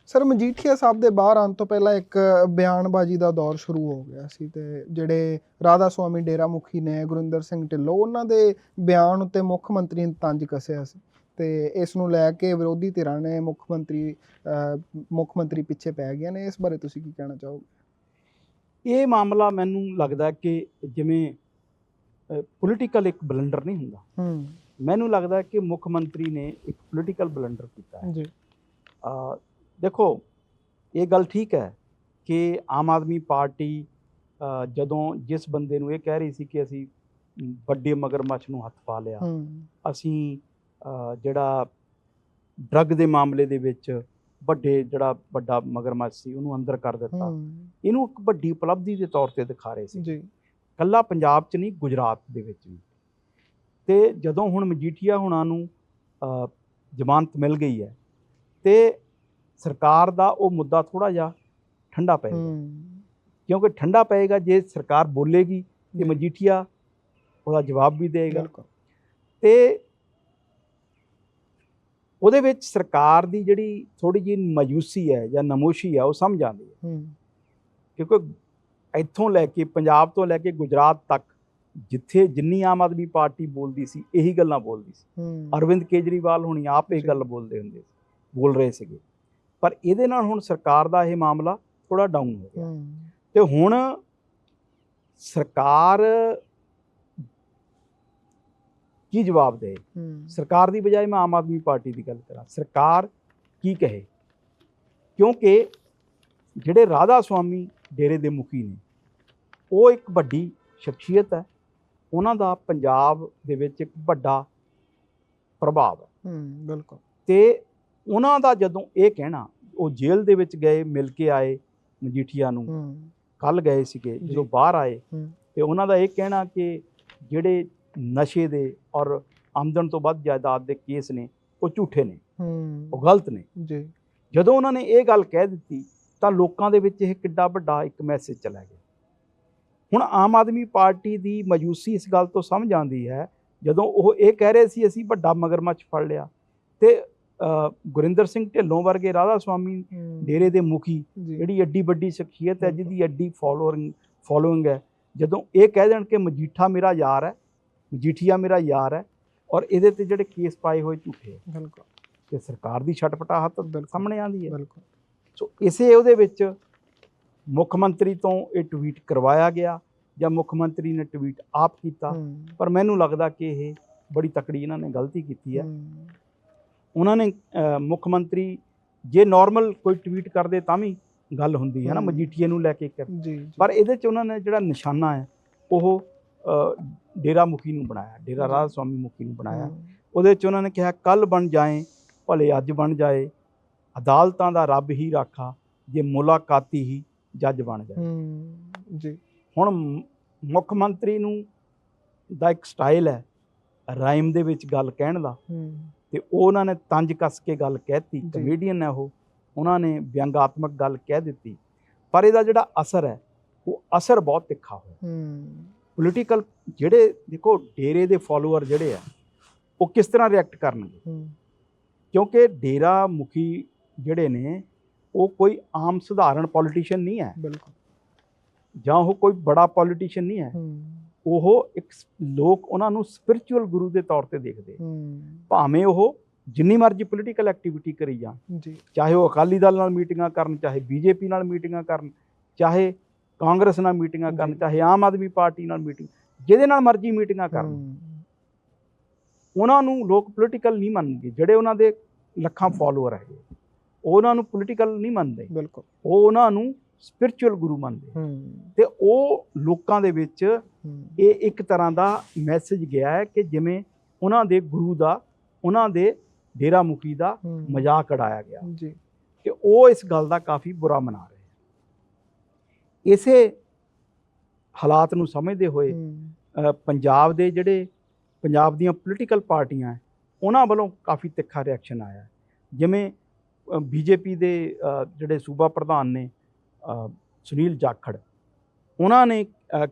ਸਰ ਮਜੀਠੀਆ ਸਾਹਿਬ ਦੇ ਬਾਹਰ ਆਉਣ ਤੋਂ ਪਹਿਲਾਂ ਇੱਕ ਬਿਆਨਬਾਜ਼ੀ ਦਾ ਦੌਰ ਸ਼ੁਰੂ ਹੋ ਗਿਆ ਸੀ ਤੇ ਜਿਹੜੇ ਰਾਧਾ ਸੁਆਮੀ ਡੇਰਾ ਮੁਖੀ ਨੇ ਗੁਰਿੰਦਰ ਸਿੰਘ ਢਿੱਲੋਂ ਉਹਨਾਂ ਦੇ ਬਿਆਨ ਉੱਤੇ ਮੁੱਖ ਮੰਤਰੀ ਨੇ ਤੰਜ ਕੱਸਿਆ ਸੀ ਤੇ ਇਸ ਨੂੰ ਲੈ ਕੇ ਵਿਰੋਧੀ ਧਿਰਾਂ ਨੇ ਮੁੱਖ ਮੰਤਰੀ ਮੁੱਖ ਮੰਤਰੀ ਪਿੱਛੇ ਪੈ ਗਏ ਨੇ। ਇਸ ਬਾਰੇ ਤੁਸੀਂ ਕੀ ਕਹਿਣਾ ਚਾਹੋਗੇ? ਇਹ ਮਾਮਲਾ ਮੈਨੂੰ ਲੱਗਦਾ ਕਿ ਜਿਵੇਂ ਪੋਲੀਟੀਕਲ ਇੱਕ ਬਲੰਡਰ ਨਹੀਂ ਹੁੰਦਾ। ਮੈਨੂੰ ਲੱਗਦਾ ਕਿ ਮੁੱਖ ਮੰਤਰੀ ਨੇ ਇੱਕ ਪੋਲੀਟੀਕਲ ਬਲੰਡਰ ਕੀਤਾ ਹੈ। ਜੀ। ਦੇਖੋ ਇਹ ਗੱਲ ਠੀਕ ਹੈ ਕਿ ਆਮ ਆਦਮੀ ਪਾਰਟੀ ਜਦੋਂ ਜਿਸ ਬੰਦੇ ਨੂੰ ਇਹ ਕਹਿ ਰਹੀ ਸੀ ਕਿ ਅਸੀਂ ਵੱਡੇ ਮਗਰਮੱਛ ਨੂੰ ਹੱਥ ਪਾ ਲਿਆ ਅਸੀਂ ਜਿਹੜਾ ਡਰੱਗ ਦੇ ਮਾਮਲੇ ਦੇ ਵਿੱਚ ਵੱਡੇ ਜਿਹੜਾ ਵੱਡਾ ਮਗਰਮੱਛ ਸੀ ਉਹਨੂੰ ਅੰਦਰ ਕਰ ਦਿੱਤਾ। ਇਹਨੂੰ ਇੱਕ ਵੱਡੀ ਉਪਲਬਧੀ ਦੇ ਤੌਰ ਤੇ ਦਿਖਾ ਰਹੇ ਸੀ। ਜੀ। ਕੱਲਾ ਪੰਜਾਬ 'ਚ ਨਹੀਂ ਗੁਜਰਾਤ ਦੇ ਵਿੱਚ ਵੀ। ਤੇ ਜਦੋਂ ਹੁਣ ਮਜੀਠੀਆ ਹੁਣਾਂ ਨੂੰ ਜ਼ਮਾਨਤ ਮਿਲ ਗਈ ਹੈ ਤੇ ਸਰਕਾਰ ਦਾ ਉਹ ਮੁੱਦਾ ਥੋੜਾ ਜਿਹਾ ਠੰਡਾ ਪਏਗਾ ਕਿਉਂਕਿ ਠੰਡਾ ਪਏਗਾ ਜੇ ਸਰਕਾਰ ਬੋਲੇਗੀ ਤੇ। ਮਜੀਠੀਆ ਉਹਦਾ ਜਵਾਬ ਵੀ ਦੇਗਾ ਤੇ ਉਹਦੇ ਵਿੱਚ ਸਰਕਾਰ ਦੀ ਜਿਹੜੀ ਥੋੜੀ ਜਿਹੀ ਮਾਯੂਸੀ ਹੈ ਜਾਂ ਨਮੋਸ਼ੀ ਹੈ ਉਹ ਸਮਝ ਆਉਂਦੀ ਹੈ। ਹੂੰ। ਕਿਉਂਕਿ ਇੱਥੋਂ ਲੈ ਕੇ ਪੰਜਾਬ ਤੋਂ ਲੈ ਕੇ ਗੁਜਰਾਤ ਤੱਕ ਜਿੱਥੇ ਜਿੰਨੀ ਆਮ ਆਦਮੀ ਪਾਰਟੀ ਬੋਲਦੀ ਸੀ ਇਹੀ ਗੱਲਾਂ ਬੋਲਦੀ ਸੀ। ਅਰਵਿੰਦ ਕੇਜਰੀਵਾਲ ਹੁਣੀ ਆਪ ਇਹ ਜੀ। ਗੱਲ ਬੋਲਦੇ ਹੁੰਦੇ ਸੀ ਬੋਲ ਰਹੇ ਸੀਗੇ। ਪਰ ਇਹਦੇ ਨਾਲ ਹੁਣ ਸਰਕਾਰ ਦਾ ਇਹ ਮਾਮਲਾ ਥੋੜਾ ਡਾਊਨ ਹੋ ਗਿਆ। ਤੇ ਹੁਣ ਸਰਕਾਰ ਕੀ ਜਵਾਬ ਦੇ? ਸਰਕਾਰ ਦੀ ਬਜਾਏ ਮੈਂ ਆਮ ਆਦਮੀ ਪਾਰਟੀ ਦੀ ਗੱਲ ਕਰਾਂ। ਸਰਕਾਰ ਕੀ ਕਹੇ? ਕਿਉਂਕਿ ਜਿਹੜੇ ਰਾਧਾ ਸੁਆਮੀ ਡੇਰੇ ਦੇ ਮੁਖੀ ਨੇ ਉਹ ਇੱਕ ਵੱਡੀ ਸ਼ਖਸੀਅਤ ਹੈ। ਉਹਨਾਂ ਦਾ ਪੰਜਾਬ ਦੇ ਵਿੱਚ ਇੱਕ ਵੱਡਾ ਪ੍ਰਭਾਵ ਹੈ। ਹੂੰ ਬਿਲਕੁਲ। ਤੇ ਉਹਨਾਂ ਦਾ ਜਦੋਂ ਇਹ ਕਹਿਣਾ ਉਹ ਜੇਲ੍ਹ ਦੇ ਵਿੱਚ ਗਏ ਮਿਲ ਕੇ ਆਏ ਮਜੀਠੀਆ ਨੂੰ। ਹੂੰ। ਕੱਲ ਗਏ ਸੀਗੇ। ਜਦੋਂ ਬਾਹਰ ਆਏ। ਤੇ ਉਹਨਾਂ ਦਾ ਇਹ ਕਹਿਣਾ ਕਿ ਜਿਹੜੇ ਨਸ਼ੇ ਦੇ ਔਰ ਆਮਦਨ ਤੋਂ ਵੱਧ ਜਾਇਦਾਦ ਦੇ ਕੇਸ ਨੇ ਉਹ ਝੂਠੇ ਨੇ। ਹੂੰ। ਉਹ ਗਲਤ ਨੇ। ਜੀ। ਜਦੋਂ ਉਹਨਾਂ ਨੇ ਇਹ ਗੱਲ ਕਹਿ ਦਿੱਤੀ ਤਾਂ ਲੋਕਾਂ ਦੇ ਵਿੱਚ ਇਹ ਕਿੱਡਾ ਵੱਡਾ ਇੱਕ ਮੈਸੇਜ ਚਲਾ ਗਿਆ। ਹੁਣ ਆਮ ਆਦਮੀ ਪਾਰਟੀ ਦੀ ਮਜੂਸੀ ਇਸ ਗੱਲ ਤੋਂ ਸਮਝ ਆਉਂਦੀ ਹੈ ਜਦੋਂ ਉਹ ਇਹ ਕਹਿ ਰਹੇ ਸੀ ਅਸੀਂ ਵੱਡਾ ਮਗਰਮੱਛ ਫੜ ਲਿਆ ਤੇ ਗੁਰਿੰਦਰ ਸਿੰਘ ਢਿੱਲੋਂ ਵਰਗੇ ਰਾਧਾ ਸੁਆਮੀ ਹੂੰ, ਡੇਰੇ ਦੇ ਮੁਖੀ ਜਿਹੜੀ ਐਡੀ ਵੱਡੀ ਸ਼ਖਸੀਅਤ ਹੈ। ਜਿਹਦੀ ਐਡੀ ਫਾਲੋਇੰਗ ਫਾਲੋਇੰਗ ਹੈ ਜਦੋਂ ਇਹ ਕਹਿ ਦੇਣ ਕਿ ਮਜੀਠਾ ਮੇਰਾ ਯਾਰ ਹੈ ਮਜੀਠੀਆ ਮੇਰਾ ਯਾਰ ਹੈ ਔਰ ਇਹਦੇ ਤੇ ਜਿਹੜੇ ਕੇਸ ਪਾਏ ਹੋਏ ਝੂਠੇ ਹੈ ਬਿਲਕੁਲ। ਤੇ ਸਰਕਾਰ ਦੀ ਛਟਪਟਾਹਟ। ਸਾਹਮਣੇ ਆਉਂਦੀ ਹੈ। ਬਿਲਕੁਲ। ਸੋ ਇਸੇ ਉਹਦੇ ਵਿੱਚ ਮੁੱਖ ਮੰਤਰੀ ਤੋਂ ਇਹ ਟਵੀਟ ਕਰਵਾਇਆ ਗਿਆ ਜਾਂ ਮੁੱਖ ਮੰਤਰੀ ਨੇ ਟਵੀਟ ਆਪ ਕੀਤਾ। ਪਰ ਮੈਨੂੰ ਲੱਗਦਾ ਕਿ ਇਹ ਬੜੀ ਤਕੜੀ ਇਹਨਾਂ ਨੇ ਗਲਤੀ ਕੀਤੀ ਹੈ। ਉਹਨਾਂ ਨੇ ਮੁੱਖ ਮੰਤਰੀ ਜੇ ਨਾਰਮਲ ਕੋਈ ਟਵੀਟ ਕਰਦੇ ਤਾਂ ਵੀ ਗੱਲ ਹੁੰਦੀ ਹੈ ਨਾ। ਮਜੀਠੀਏ ਨੂੰ ਲੈ ਕੇ ਪਰ ਇਹਦੇ ਚ ਉਹਨਾਂ ਨੇ ਜਿਹੜਾ ਨਿਸ਼ਾਨਾ ਹੈ ਉਹ ਡੇਰਾ ਮੁਖੀ ਨੂੰ ਬਣਾਇਆ ਡੇਰਾ। ਰਾਜ ਸਵਾਮੀ ਮੁਖੀ ਨੂੰ ਬਣਾਇਆ। ਉਹਦੇ ਚ ਉਹਨਾਂ ਨੇ ਕਿਹਾ ਕੱਲ ਬਣ ਜਾਏ ਭਲੇ ਅੱਜ ਬਣ ਜਾਏ ਅਦਾਲਤਾਂ ਦਾ ਰੱਬ ਹੀ ਰਾਖਾ ਜੇ ਮੁਲਾਕਾਤੀ ਹੀ ਜੱਜ ਬਣ ਜਾਏ। ਜੀ। ਹੁਣ ਮੁੱਖ ਮੰਤਰੀ ਨੂੰ ਦਾ ਇੱਕ ਸਟਾਈਲ ਹੈ ਰਾਈਮ ਦੇ ਵਿੱਚ ਗੱਲ ਕਹਿਣ ਦਾ। ਤੇ ਉਹ ਉਹਨਾਂ ਨੇ ਤੰਜ ਕੱਸ ਕੇ ਗੱਲ ਕਹਿਤੀ। ਕਮੇਡੀਅਨ ਹੈ ਉਹ। ਉਹਨਾਂ ਨੇ ਵਿਅੰਗਾਤਮਕ ਗੱਲ ਕਹਿ ਦਿੱਤੀ। ਪਰ ਇਹਦਾ ਜਿਹੜਾ ਅਸਰ ਹੈ ਉਹ ਅਸਰ ਬਹੁਤ ਤਿੱਖਾ ਹੋਇਆ। ਹੂੰ, ਪੋਲੀਟੀਕਲ ਜਿਹੜੇ ਦੇਖੋ ਡੇਰੇ ਦੇ ਫਾਲੋਅਰ ਜਿਹੜੇ ਆ ਉਹ ਕਿਸ ਤਰ੍ਹਾਂ ਰਿਐਕਟ ਕਰਨਗੇ? ਕਿਉਂਕਿ ਡੇਰਾ ਮੁਖੀ ਜਿਹੜੇ ਨੇ ਉਹ ਕੋਈ ਆਮ ਸਧਾਰਨ ਪੋਲੀਟੀਸ਼ੀਅਨ ਨਹੀਂ ਹੈ। ਬਿਲਕੁਲ। ਜਾਂ ਉਹ ਕੋਈ ਬੜਾ ਪੋਲੀਟੀਸ਼ੀਅਨ ਨਹੀਂ ਹੈ। ਉਹ ਇੱਕ ਲੋਕ ਉਹਨਾਂ ਨੂੰ ਸਪਿਰਚੁਅਲ ਗੁਰੂ ਦੇ ਤੌਰ ਤੇ ਦੇਖਦੇ ਭਾਵੇਂ ਉਹ ਜਿੰਨੀ ਮਰਜ਼ੀ ਪੋਲੀਟੀਕਲ ਐਕਟੀਵਿਟੀ ਕਰੀ ਜਾਣ। ਜੀ। ਚਾਹੇ ਉਹ ਅਕਾਲੀ ਦਲ ਨਾਲ ਮੀਟਿੰਗਾਂ ਕਰਨ ਚਾਹੇ ਬੀਜੇਪੀ ਨਾਲ ਮੀਟਿੰਗਾਂ ਕਰਨ ਚਾਹੇ ਕਾਂਗਰਸ ਨਾਲ ਮੀਟਿੰਗਾਂ ਕਰਨ। ਚਾਹੇ ਆਮ ਆਦਮੀ ਪਾਰਟੀ ਨਾਲ ਮੀਟਿੰਗ ਜਿਹਦੇ ਨਾਲ ਮਰਜ਼ੀ ਮੀਟਿੰਗਾਂ ਕਰਨ। ਹੂੰ, ਉਹਨਾਂ ਨੂੰ ਲੋਕ ਪੋਲੀਟੀਕਲ ਨਹੀਂ ਮੰਨਣਗੇ ਜਿਹੜੇ ਉਹਨਾਂ ਦੇ ਲੱਖਾਂ ਫਾਲੋਅਰ ਉਹ ਉਹਨਾਂ ਨੂੰ ਪੋਲੀਟੀਕਲ ਨਹੀਂ ਮੰਨਦੇ। ਬਿਲਕੁਲ। ਉਹ ਉਹਨਾਂ ਨੂੰ ਸਪਿਰਚੁਅਲ ਗੁਰੂ ਮੰਨਦੇ। ਹੂੰ, ਤੇ ਉਹ ਲੋਕਾਂ ਦੇ ਵਿੱਚ ਹੂੰ, ਇਹ ਇੱਕ ਤਰ੍ਹਾਂ ਦਾ ਮੈਸੇਜ ਗਿਆ ਹੈ ਕਿ ਜਿਵੇਂ ਉਹਨਾਂ ਦੇ ਗੁਰੂ ਦਾ ਉਹਨਾਂ ਦੇ ਡੇਰਾ ਮੁਖੀ ਦਾ ਹੂੰ, ਮਜ਼ਾਕ ਉਡਾਇਆ ਗਿਆ। ਜੀ। ਤੇ ਉਹ ਇਸ ਗੱਲ ਦਾ ਕਾਫੀ ਬੁਰਾ ਮਨਾ ਹੈ ਇਸੇ ਹਾਲਾਤ ਨੂੰ ਸਮਝਦੇ ਹੋਏ ਪੰਜਾਬ ਦੇ ਜਿਹੜੇ ਪੰਜਾਬ ਦੀਆਂ ਪੋਲੀਟੀਕਲ ਪਾਰਟੀਆਂ ਉਹਨਾਂ ਵੱਲੋਂ ਕਾਫੀ ਤਿੱਖਾ ਰਿਐਕਸ਼ਨ ਆਇਆ। ਜਿਵੇਂ ਬੀਜੇਪੀ ਦੇ ਜਿਹੜੇ ਸੂਬਾ ਪ੍ਰਧਾਨ ਨੇ ਸੁਨੀਲ ਜਾਖੜ ਉਹਨਾਂ ਨੇ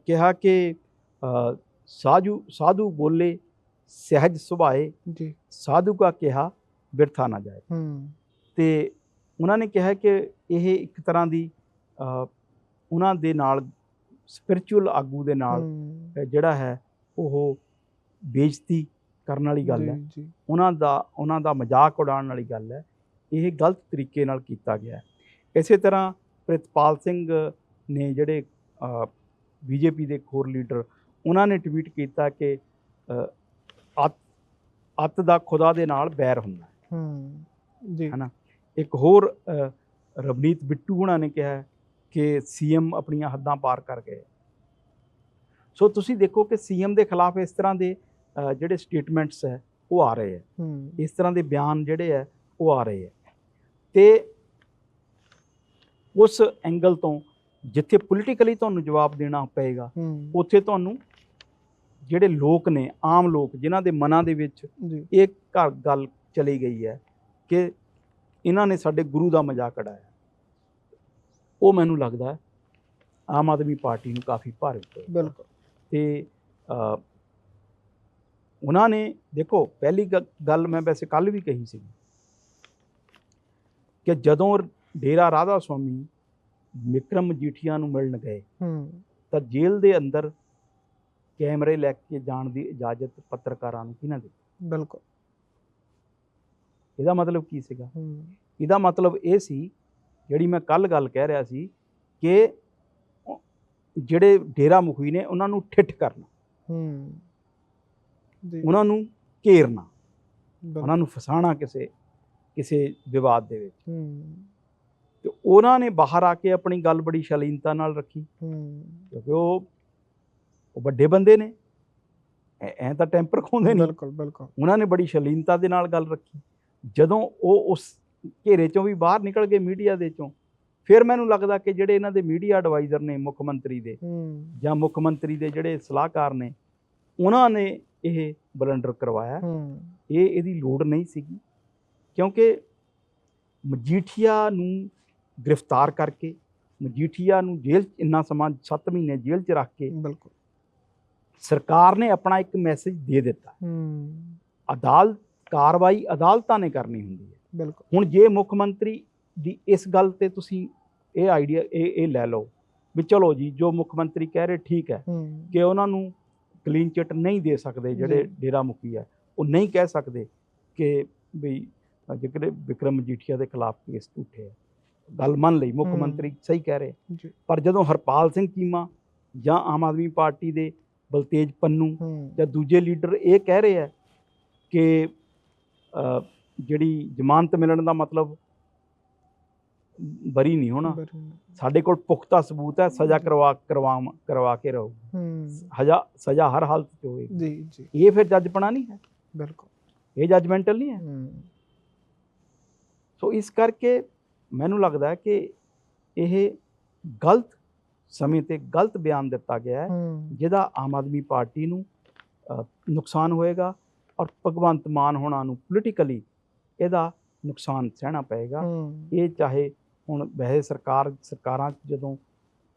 ਕਿਹਾ ਕਿ ਸਾਜੂ ਸਾਧੂ ਬੋਲੇ ਸਹਿਜ ਸੁਭਾਏ ਜੀ। ਸਾਧੂ ਕਾ ਕਿਹਾ ਬਿਰਥਾ ਨਾ ਜਾਏ। ਤੇ ਉਹਨਾਂ ਨੇ ਕਿਹਾ ਕਿ ਇਹ ਇੱਕ ਤਰ੍ਹਾਂ ਦੀ ਉਹਨਾਂ ਦੇ ਨਾਲ ਸਪਿਰਚੁਅਲ ਆਗੂ ਦੇ ਨਾਲ ਜਿਹੜਾ ਹੈ ਉਹ ਬੇਇੱਜ਼ਤੀ ਕਰਨ ਵਾਲੀ ਗੱਲ ਹੈ। ਉਹਨਾਂ ਦਾ ਉਹਨਾਂ ਦਾ ਮਜ਼ਾਕ ਉਡਾਉਣ ਵਾਲੀ ਗੱਲ ਹੈ। ਇਹ ਗਲਤ ਤਰੀਕੇ ਨਾਲ ਕੀਤਾ ਗਿਆ ਹੈ। ਇਸੇ ਤਰ੍ਹਾਂ ਪ੍ਰਿਤਪਾਲ ਸਿੰਘ ਨੇ ਜਿਹੜੇ ਬੀਜੇਪੀ ਦੇ ਖੋਰ ਲੀਡਰ ਉਹਨਾਂ ਨੇ ਟਵੀਟ ਕੀਤਾ ਕਿ ਅੱਤ ਅੱਤ ਦਾ ਖੁਦਾ ਦੇ ਨਾਲ ਬੈਰ ਹੁੰਦਾ ਹੈ। ਹੂੰ, ਜੀ। ਹਨਾ। ਇੱਕ ਹੋਰ ਰਵਨੀਤ ਬਿੱਟੂ ਹੁਣਾਂ ਨੇ ਕਿਹਾ ਕਿ ਸੀਐਮ ਆਪਣੀਆਂ ਹੱਦਾਂ ਪਾਰ ਕਰ ਗਏ। ਸੋ ਤੁਸੀਂ ਦੇਖੋ ਕਿ ਸੀਐਮ ਦੇ ਖਿਲਾਫ ਇਸ ਤਰ੍ਹਾਂ ਦੇ ਜਿਹੜੇ ਸਟੇਟਮੈਂਟਸ ਹੈ ਉਹ ਆ ਰਹੇ ਹੈ। ਇਸ ਤਰ੍ਹਾਂ ਦੇ ਬਿਆਨ ਜਿਹੜੇ ਹੈ ਉਹ ਆ ਰਹੇ ਹੈ। ਤੇ ਉਸ ਐਂਗਲ ਤੋਂ ਜਿੱਥੇ ਪੋਲੀਟੀਕਲੀ ਤੁਹਾਨੂੰ ਜਵਾਬ ਦੇਣਾ ਪਏਗਾ ਉੱਥੇ ਤੁਹਾਨੂੰ ਜਿਹੜੇ ਲੋਕ ਨੇ ਆਮ ਲੋਕ ਜਿਨ੍ਹਾਂ ਦੇ ਮਨਾਂ ਦੇ ਵਿੱਚ ਇਹ ਘਰ ਗੱਲ ਚਲੀ ਗਈ ਹੈ ਕਿ ਇਹਨਾਂ ਨੇ ਸਾਡੇ ਗੁਰੂ ਦਾ ਮਜ਼ਾਕ ਉਡਾਇਆ। ਉਹ ਮੈਨੂੰ ਲੱਗਦਾ ਆਮ ਆਦਮੀ ਪਾਰਟੀ ਨੂੰ ਕਾਫੀ ਭਾਰੀ ਪਏਗਾ ਬਿਲਕੁਲ। ਤੇ ਉਹਨਾਂ ਨੇ ਦੇਖੋ ਪਹਿਲੀ ਗੱਲ ਮੈਂ ਵੈਸੇ ਕੱਲ ਵੀ ਕਹੀ ਸੀ ਕਿ ਜਦੋਂ ਡੇਰਾ ਰਾਧਾ ਸੁਆਮੀ ਵਿਕਰਮ ਮਜੀਠੀਆ ਨੂੰ ਮਿਲਣ ਗਏ ਹੂੰ, ਤਾਂ ਜੇਲ੍ਹ ਦੇ ਅੰਦਰ ਕੈਮਰੇ ਲੈ ਕੇ ਜਾਣ ਦੀ ਇਜਾਜ਼ਤ ਪੱਤਰਕਾਰਾਂ ਨੂੰ ਕਿਹਨਾਂ ਦਿੱਤੀ? ਬਿਲਕੁਲ। ਇਹਦਾ ਮਤਲਬ ਕੀ ਸੀਗਾ? ਹੂੰ, ਇਹਦਾ ਮਤਲਬ ਇਹ ਸੀ ਜਿਹੜੀ ਮੈਂ ਕੱਲ ਗੱਲ ਕਹਿ ਰਿਹਾ ਸੀ ਕਿ ਜਿਹੜੇ ਡੇਰਾ ਮੁਖੀ ਨੇ ਉਹਨਾਂ ਨੂੰ ਠਿੱਠ ਕਰਨਾ। ਹੂੰ, ਜੀ। ਉਹਨਾਂ ਨੂੰ ਘੇਰਨਾ। ਉਹਨਾਂ ਨੂੰ ਫਸਾਣਾ ਕਿਸੇ ਕਿਸੇ ਵਿਵਾਦ ਦੇ ਵਿੱਚ। ਹੂੰ, ਤੇ ਉਹਨਾਂ ਨੇ ਬਾਹਰ ਆ ਕੇ ਆਪਣੀ ਗੱਲ ਬੜੀ ਸ਼ਾਲੀਨਤਾ ਨਾਲ ਰੱਖੀ। ਹੂੰ, ਕਿਉਂਕਿ ਉਹ ਉਹ ਵੱਡੇ ਬੰਦੇ ਨੇ। ਐਂ ਤਾਂ ਟੈਂਪਰ ਖੋਂਦੇ ਨਹੀਂ ਬਿਲਕੁਲ ਬਿਲਕੁਲ। ਉਹਨਾਂ ਨੇ ਬੜੀ ਸ਼ਾਲੀਨਤਾ ਦੇ ਨਾਲ ਗੱਲ ਰੱਖੀ। ਜਦੋਂ ਉਹ ਉਸ ਘੇਰੇ ਚੋਂ ਵੀ ਬਾਹਰ ਨਿਕਲ ਗਏ ਮੀਡੀਆ ਦੇ ਚੋਂ ਫਿਰ ਮੈਨੂੰ ਲੱਗਦਾ ਕਿ ਜਿਹੜੇ ਇਹਨਾਂ ਦੇ ਮੀਡੀਆ ਐਡਵਾਈਜ਼ਰ ਨੇ ਮੁੱਖ ਮੰਤਰੀ ਦੇ ਜਾਂ ਮੁੱਖ ਮੰਤਰੀ ਦੇ ਜਿਹੜੇ ਸਲਾਹਕਾਰ ਨੇ ਉਹਨਾਂ ਨੇ ਇਹ ਬਲੰਡਰ ਕਰਵਾਇਆ। ਇਹ ਇਹਦੀ ਲੋੜ ਨਹੀਂ ਸੀਗੀ ਕਿਉਂਕਿ ਮਜੀਠੀਆ ਨੂੰ ਗ੍ਰਿਫਤਾਰ ਕਰਕੇ ਮਜੀਠੀਆ ਨੂੰ ਜੇਲ੍ਹ 'ਚ ਇੰਨਾ ਸਮਾਂ 7 ਮਹੀਨੇ ਜੇਲ੍ਹ 'ਚ ਰੱਖ ਕੇ ਬਿਲਕੁਲ। ਸਰਕਾਰ ਨੇ ਆਪਣਾ ਇੱਕ ਮੈਸੇਜ ਦੇ ਦਿੱਤਾ। ਹੂੰ। ਅਦਾਲਤ ਕਾਰਵਾਈ ਅਦਾਲਤਾਂ ਨੇ ਕਰਨੀ ਹੁੰਦੀ ਹੈ। ਬਿਲਕੁਲ। ਹੁਣ ਜੇ ਮੁੱਖ ਮੰਤਰੀ ਦੀ ਇਸ ਗੱਲ ਤੇ ਤੁਸੀਂ ਇਹ ਆਈਡੀਆ ਇਹ ਇਹ ਲੈ ਲਓ ਵੀ ਚਲੋ ਜੀ ਜੋ ਮੁੱਖ ਮੰਤਰੀ ਕਹਿ ਰਹੇ ਠੀਕ ਹੈ ਕਿ ਉਹਨਾਂ ਨੂੰ ਕਲੀਨ ਚਿੱਟ ਨਹੀਂ ਦੇ ਸਕਦੇ ਜਿਹੜੇ। ਡੇਰਾ ਮੁਖੀ ਹੈ ਉਹ ਨਹੀਂ ਕਹਿ ਸਕਦੇ ਕਿ ਵੀ ਜਿਹੜੇ ਵਿਕਰਮ ਮਜੀਠੀਆ ਦੇ ਖਿਲਾਫ ਕੇਸ ਝੂਠੇ ਹੈ। ਗੱਲ ਮੰਨ ਲਈ ਮੁੱਖ। ਮੰਤਰੀ ਸਹੀ ਕਹਿ ਰਹੇ। ਪਰ ਜਦੋਂ ਹਰਪਾਲ ਸਿੰਘ ਚੀਮਾ ਜਾਂ ਆਮ ਆਦਮੀ ਪਾਰਟੀ ਦੇ ਬਲਤੇਜ ਪੰਨੂ ਜਾਂ ਦੂਜੇ ਲੀਡਰ ਇਹ ਕਹਿ ਰਹੇ ਆ ਕਿ ਜਿਹੜੀ ਜ਼ਮਾਨਤ ਮਿਲਣ ਦਾ ਮਤਲਬ ਬਰੀ ਨਹੀਂ ਹੋਣਾ। ਸਾਡੇ ਕੋਲ ਪੁਖਤਾ ਸਬੂਤ ਹੈ ਸਜ਼ਾ ਕਰਵਾ ਕਰਵਾ ਕਰਵਾ ਕੇ ਰਹੋ। ਹਜਾ ਸਜ਼ਾ ਹਰ ਹਾਲਤ 'ਚ ਹੋਏਗੀ। ਜੀ ਜੀ। ਇਹ ਫਿਰ ਜੱਜਪਣਾ ਨਹੀਂ ਹੈ। ਬਿਲਕੁਲ। ਇਹ ਜੱਜਮੈਂਟਲ ਨਹੀਂ ਹੈ। ਸੋ ਇਸ ਕਰਕੇ ਮੈਨੂੰ ਲੱਗਦਾ ਹੈ ਕਿ ਇਹ ਗਲਤ ਸਮੇਂ ਤੇ ਗਲਤ ਬਿਆਨ ਦਿੱਤਾ ਗਿਆ ਹੈ ਜਿਹਦਾ ਆਮ ਆਦਮੀ ਪਾਰਟੀ ਨੂੰ ਨੁਕਸਾਨ ਹੋਏਗਾ ਔਰ ਭਗਵੰਤ ਮਾਨ ਹੋਣਾ ਨੂੰ ਪੋਲੀਟੀਕਲੀ ਇਹਦਾ ਨੁਕਸਾਨ ਸਹਿਣਾ ਪਏਗਾ। ਇਹ ਚਾਹੇ ਹੁਣ ਵੈਸੇ ਸਰਕਾਰ ਸਰਕਾਰਾਂ ਜਦੋਂ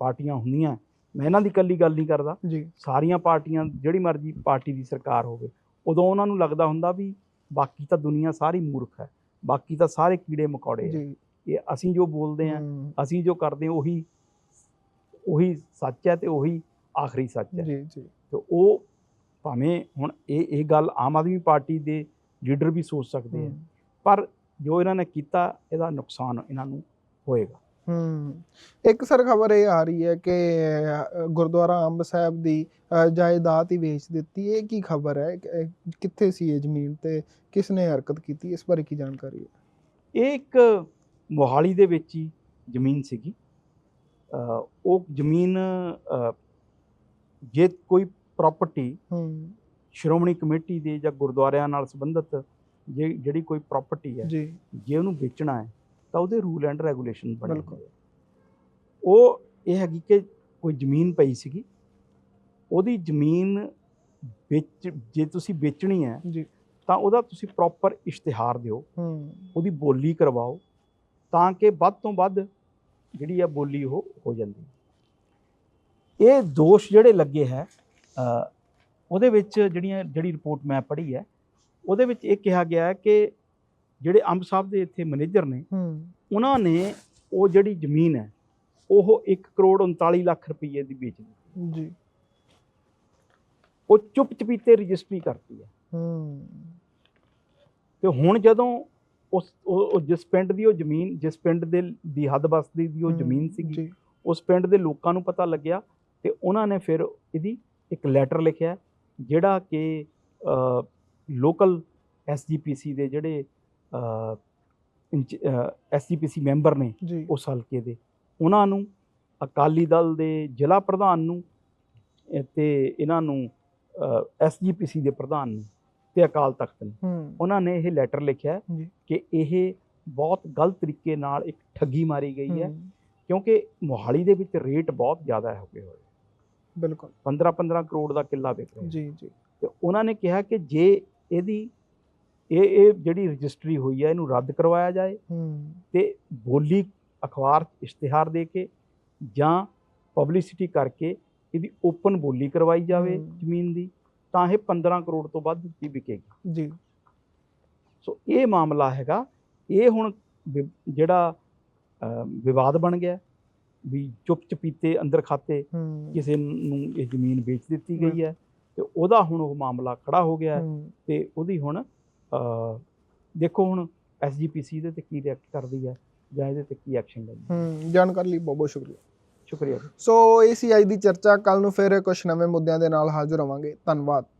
ਪਾਰਟੀਆਂ ਹੁੰਦੀਆਂ ਮੈਂ ਇਹਨਾਂ ਦੀ ਇਕੱਲੀ ਗੱਲ ਨਹੀਂ ਕਰਦਾ। ਸਾਰੀਆਂ ਪਾਰਟੀਆਂ ਜਿਹੜੀ ਮਰਜ਼ੀ ਪਾਰਟੀ ਦੀ ਸਰਕਾਰ ਹੋਵੇ ਉਦੋਂ ਉਹਨਾਂ ਨੂੰ ਲੱਗਦਾ ਹੁੰਦਾ ਵੀ ਬਾਕੀ ਤਾਂ ਦੁਨੀਆ ਸਾਰੀ ਮੂਰਖ ਹੈ ਬਾਕੀ ਤਾਂ ਸਾਰੇ ਕੀੜੇ ਮਕੌੜੇ ਹੈ। ਇਹ ਅਸੀਂ ਜੋ ਬੋਲਦੇ ਹੂੰ, ਅਸੀਂ ਜੋ ਕਰਦੇ ਹਾਂ ਉਹੀ ਉਹੀ ਸੱਚ ਹੈ ਤੇ ਉਹੀ ਆਖਰੀ ਸੱਚ ਹੈ। ਜੀ ਜੀ। ਤੇ ਉਹ ਭਾਵੇਂ ਹੁਣ ਇਹ ਇਹ ਗੱਲ ਆਮ ਆਦਮੀ ਪਾਰਟੀ ਦੇ ਲੀਡਰ ਵੀ ਸੋਚ ਸਕਦੇ ਆ। ਪਰ ਜੋ ਇਹਨਾਂ ਨੇ ਕੀਤਾ ਇਹਦਾ ਨੁਕਸਾਨ ਇਹਨਾਂ ਨੂੰ ਹੋਏਗਾ। ਹੂੰ। ਇੱਕ ਸਰ ਖਬਰ ਇਹ ਆ ਰਹੀ ਹੈ ਕਿ ਗੁਰਦੁਆਰਾ ਅੰਬ ਸਾਹਿਬ ਦੀ ਜਾਇਦਾਦ ਹੀ ਵੇਚ ਦਿੱਤੀ। ਇਹ ਕੀ ਖਬਰ ਹੈ? ਕਿੱਥੇ ਸੀ ਇਹ ਜ਼ਮੀਨ ਤੇ? ਕਿਸ ਨੇ ਹਰਕਤ ਕੀਤੀ? ਇਸ ਬਾਰੇ ਕੀ ਜਾਣਕਾਰੀ ਹੈ? ਇਹ ਇੱਕ ਮੋਹਾਲੀ ਦੇ ਵਿੱਚ ਹੀ ਜ਼ਮੀਨ ਸੀਗੀ। ਉਹ ਜ਼ਮੀਨ ਜੇ ਕੋਈ ਪ੍ਰਾਪਰਟੀ ਹੂੰ। ਸ਼੍ਰੋਮਣੀ ਕਮੇਟੀ ਦੇ ਜਾਂ ਗੁਰਦੁਆਰਿਆਂ ਨਾਲ ਸੰਬੰਧਿਤ ਜੇ ਜਿਹੜੀ ਕੋਈ ਪ੍ਰਾਪਰਟੀ ਹੈ ਜੀ। ਜੇ ਉਹਨੂੰ ਵੇਚਣਾ ਹੈ ਤਾਂ ਉਹਦੇ ਰੂਲ ਐਂਡ ਰੈਗੂਲੇਸ਼ਨ ਬਣੇ ਬਿਲਕੁਲ। ਉਹ ਇਹ ਹੈਗੀ ਕਿ ਕੋਈ ਜ਼ਮੀਨ ਪਈ ਸੀਗੀ ਉਹਦੀ ਜ਼ਮੀਨ ਵੇਚ ਜੇ ਤੁਸੀਂ ਵੇਚਣੀ ਹੈ ਜੀ। ਤਾਂ ਉਹਦਾ ਤੁਸੀਂ ਪ੍ਰੋਪਰ ਇਸ਼ਤਿਹਾਰ ਦਿਓ ਹੂੰ। ਉਹਦੀ ਬੋਲੀ ਕਰਵਾਓ ਤਾਂ ਕਿ ਵੱਧ ਤੋਂ ਵੱਧ ਜਿਹੜੀ ਆ ਬੋਲੀ ਉਹ ਹੋ ਜਾਂਦੀ। ਇਹ ਦੋਸ਼ ਜਿਹੜੇ ਲੱਗੇ ਹੈ ਉਹਦੇ ਵਿੱਚ ਜਿਹੜੀਆਂ ਜਿਹੜੀ ਰਿਪੋਰਟ ਮੈਂ ਪੜ੍ਹੀ ਹੈ ਉਹਦੇ ਵਿੱਚ ਇਹ ਕਿਹਾ ਗਿਆ ਹੈ ਕਿ ਜਿਹੜੇ ਅੰਬ ਸਾਹਿਬ ਦੇ ਇੱਥੇ ਮੈਨੇਜਰ ਨੇ ਹੂੰ। ਉਹਨਾਂ ਨੇ ਉਹ ਜਿਹੜੀ ਜ਼ਮੀਨ ਹੈ ਉਹ 1 ਕਰੋੜ 39 ਲੱਖ ਰੁਪਏ ਦੀ ਵੇਚ ਦਿੱਤੀ। ਜੀ। ਉਹ ਚੁੱਪ ਚਪੀਤੇ ਰਜਿਸਟਰੀ ਕਰਤੀ ਹੈ। ਹੂੰ। ਤੇ ਹੁਣ ਜਦੋਂ ਉਸ ਉਹ ਜਿਸ ਪਿੰਡ ਦੀ ਉਹ ਜ਼ਮੀਨ ਜਿਸ ਪਿੰਡ ਦੇ ਦੀ ਹੱਦ ਬਸਦੀ ਦੀ ਉਹ ਜ਼ਮੀਨ ਸੀਗੀ ਉਸ ਪਿੰਡ ਦੇ ਲੋਕਾਂ ਨੂੰ ਪਤਾ ਲੱਗਿਆ ਤੇ ਉਹਨਾਂ ਨੇ ਫਿਰ ਇਹਦੀ ਇੱਕ ਲੈਟਰ ਲਿਖਿਆ ਜਿਹੜਾ ਕਿ ਲੋਕਲ ਐਸਜੀਪੀਸੀ ਦੇ ਜਿਹੜੇ ਐਸਜੀਪੀਸੀ ਮੈਂਬਰ ਨੇ ਉਸ ਹਲਕੇ ਦੇ। ਉਹਨਾਂ ਨੂੰ ਅਕਾਲੀ ਦਲ ਦੇ ਜ਼ਿਲ੍ਹਾ ਪ੍ਰਧਾਨ ਨੂੰ ਤੇ ਇਹਨਾਂ ਨੂੰ ਐਸਜੀਪੀਸੀ ਦੇ ਪ੍ਰਧਾਨ ਨੂੰ ਤੇ ਅਕਾਲ ਤਖਤ ਨੂੰ। ਉਹਨਾਂ ਨੇ ਇਹ ਲੈਟਰ ਲਿਖਿਆ ਕਿ ਇਹ ਬਹੁਤ ਗਲਤ ਤਰੀਕੇ ਨਾਲ ਇੱਕ ਠੱਗੀ ਮਾਰੀ ਗਈ ਹੈ ਕਿਉਂਕਿ ਮੋਹਾਲੀ ਦੇ ਵਿੱਚ ਰੇਟ ਬਹੁਤ ਜ਼ਿਆਦਾ ਹੋ ਗਏ ਹੋਏ। ਬਿਲਕੁਲ। 15-15 ਕਰੋੜ ਦਾ ਕਿੱਲਾ ਵਿਕ ਰਿਹਾ। ਜੀ ਜੀ। ਤੇ ਉਹਨਾਂ ਨੇ ਕਿਹਾ ਕਿ ਜੇ ਇਹਦੀ ਇਹ ਇਹ ਜਿਹੜੀ ਰਜਿਸਟਰੀ ਹੋਈ ਹੈ ਇਹਨੂੰ ਰੱਦ ਕਰਵਾਇਆ ਜਾਏ ਤੇ ਬੋਲੀ ਅਖਬਾਰ 'ਚ ਇਸ਼ਤਿਹਾਰ ਦੇ ਕੇ ਜਾਂ ਪਬਲਿਸਿਟੀ ਕਰਕੇ ਇਹਦੀ ਓਪਨ ਬੋਲੀ ਕਰਵਾਈ ਜਾਵੇ। ਜ਼ਮੀਨ ਦੀ ਤਾਂ ਇਹ 15 ਕਰੋੜ ਤੋਂ ਵੱਧ ਦੀ ਵਿਕੇਗੀ। ਜੀ। ਸੋ ਇਹ ਮਾਮਲਾ ਹੈਗਾ ਇਹ ਹੁਣ ਜਿਹੜਾ ਵਿਵਾਦ ਬਣ ਗਿਆ ਵੀ ਚੁੱਪ ਚਪੀਤੇ ਅੰਦਰ ਖਾਤੇ ਕਿਸੇ ਨੂੰ ਇਹ ਜ਼ਮੀਨ ਵੇਚ ਦਿੱਤੀ ਗਈ ਹੈ। ਤੇ ਉਹਦਾ ਹੁਣ ਉਹ ਮਾਮਲਾ ਖੜਾ ਹੋ ਗਿਆ ਤੇ ਉਹਦੀ ਹੁਣ ਦੇਖੋ ਹੁਣ ਐਸਜੀਪੀਸੀ ਦੇ ਤੇ ਕੀ ਰਿਐਕਟ ਕਰਦੀ ਹੈ ਜਾਂ ਇਹਦੇ ਤੇ ਕੀ ਐਕਸ਼ਨ ਲੈਂਦੀ ਹੈ। ਹੂੰ ਜਾਣਕਾਰੀ ਲਈ ਬਹੁਤ ਬਹੁਤ ਸ਼ੁਕਰੀਆ ਸ਼ੁਕਰੀਆ ਸੋ ਇਹ ਸੀ ਅੱਜ ਦੀ ਚਰਚਾ ਕੱਲ ਨੂੰ ਫਿਰ ਕੁਝ ਨਵੇਂ ਮੁੱਦਿਆਂ ਦੇ ਨਾਲ ਹਾਜ਼ਰ ਹੋਵਾਂਗੇ। ਧੰਨਵਾਦ।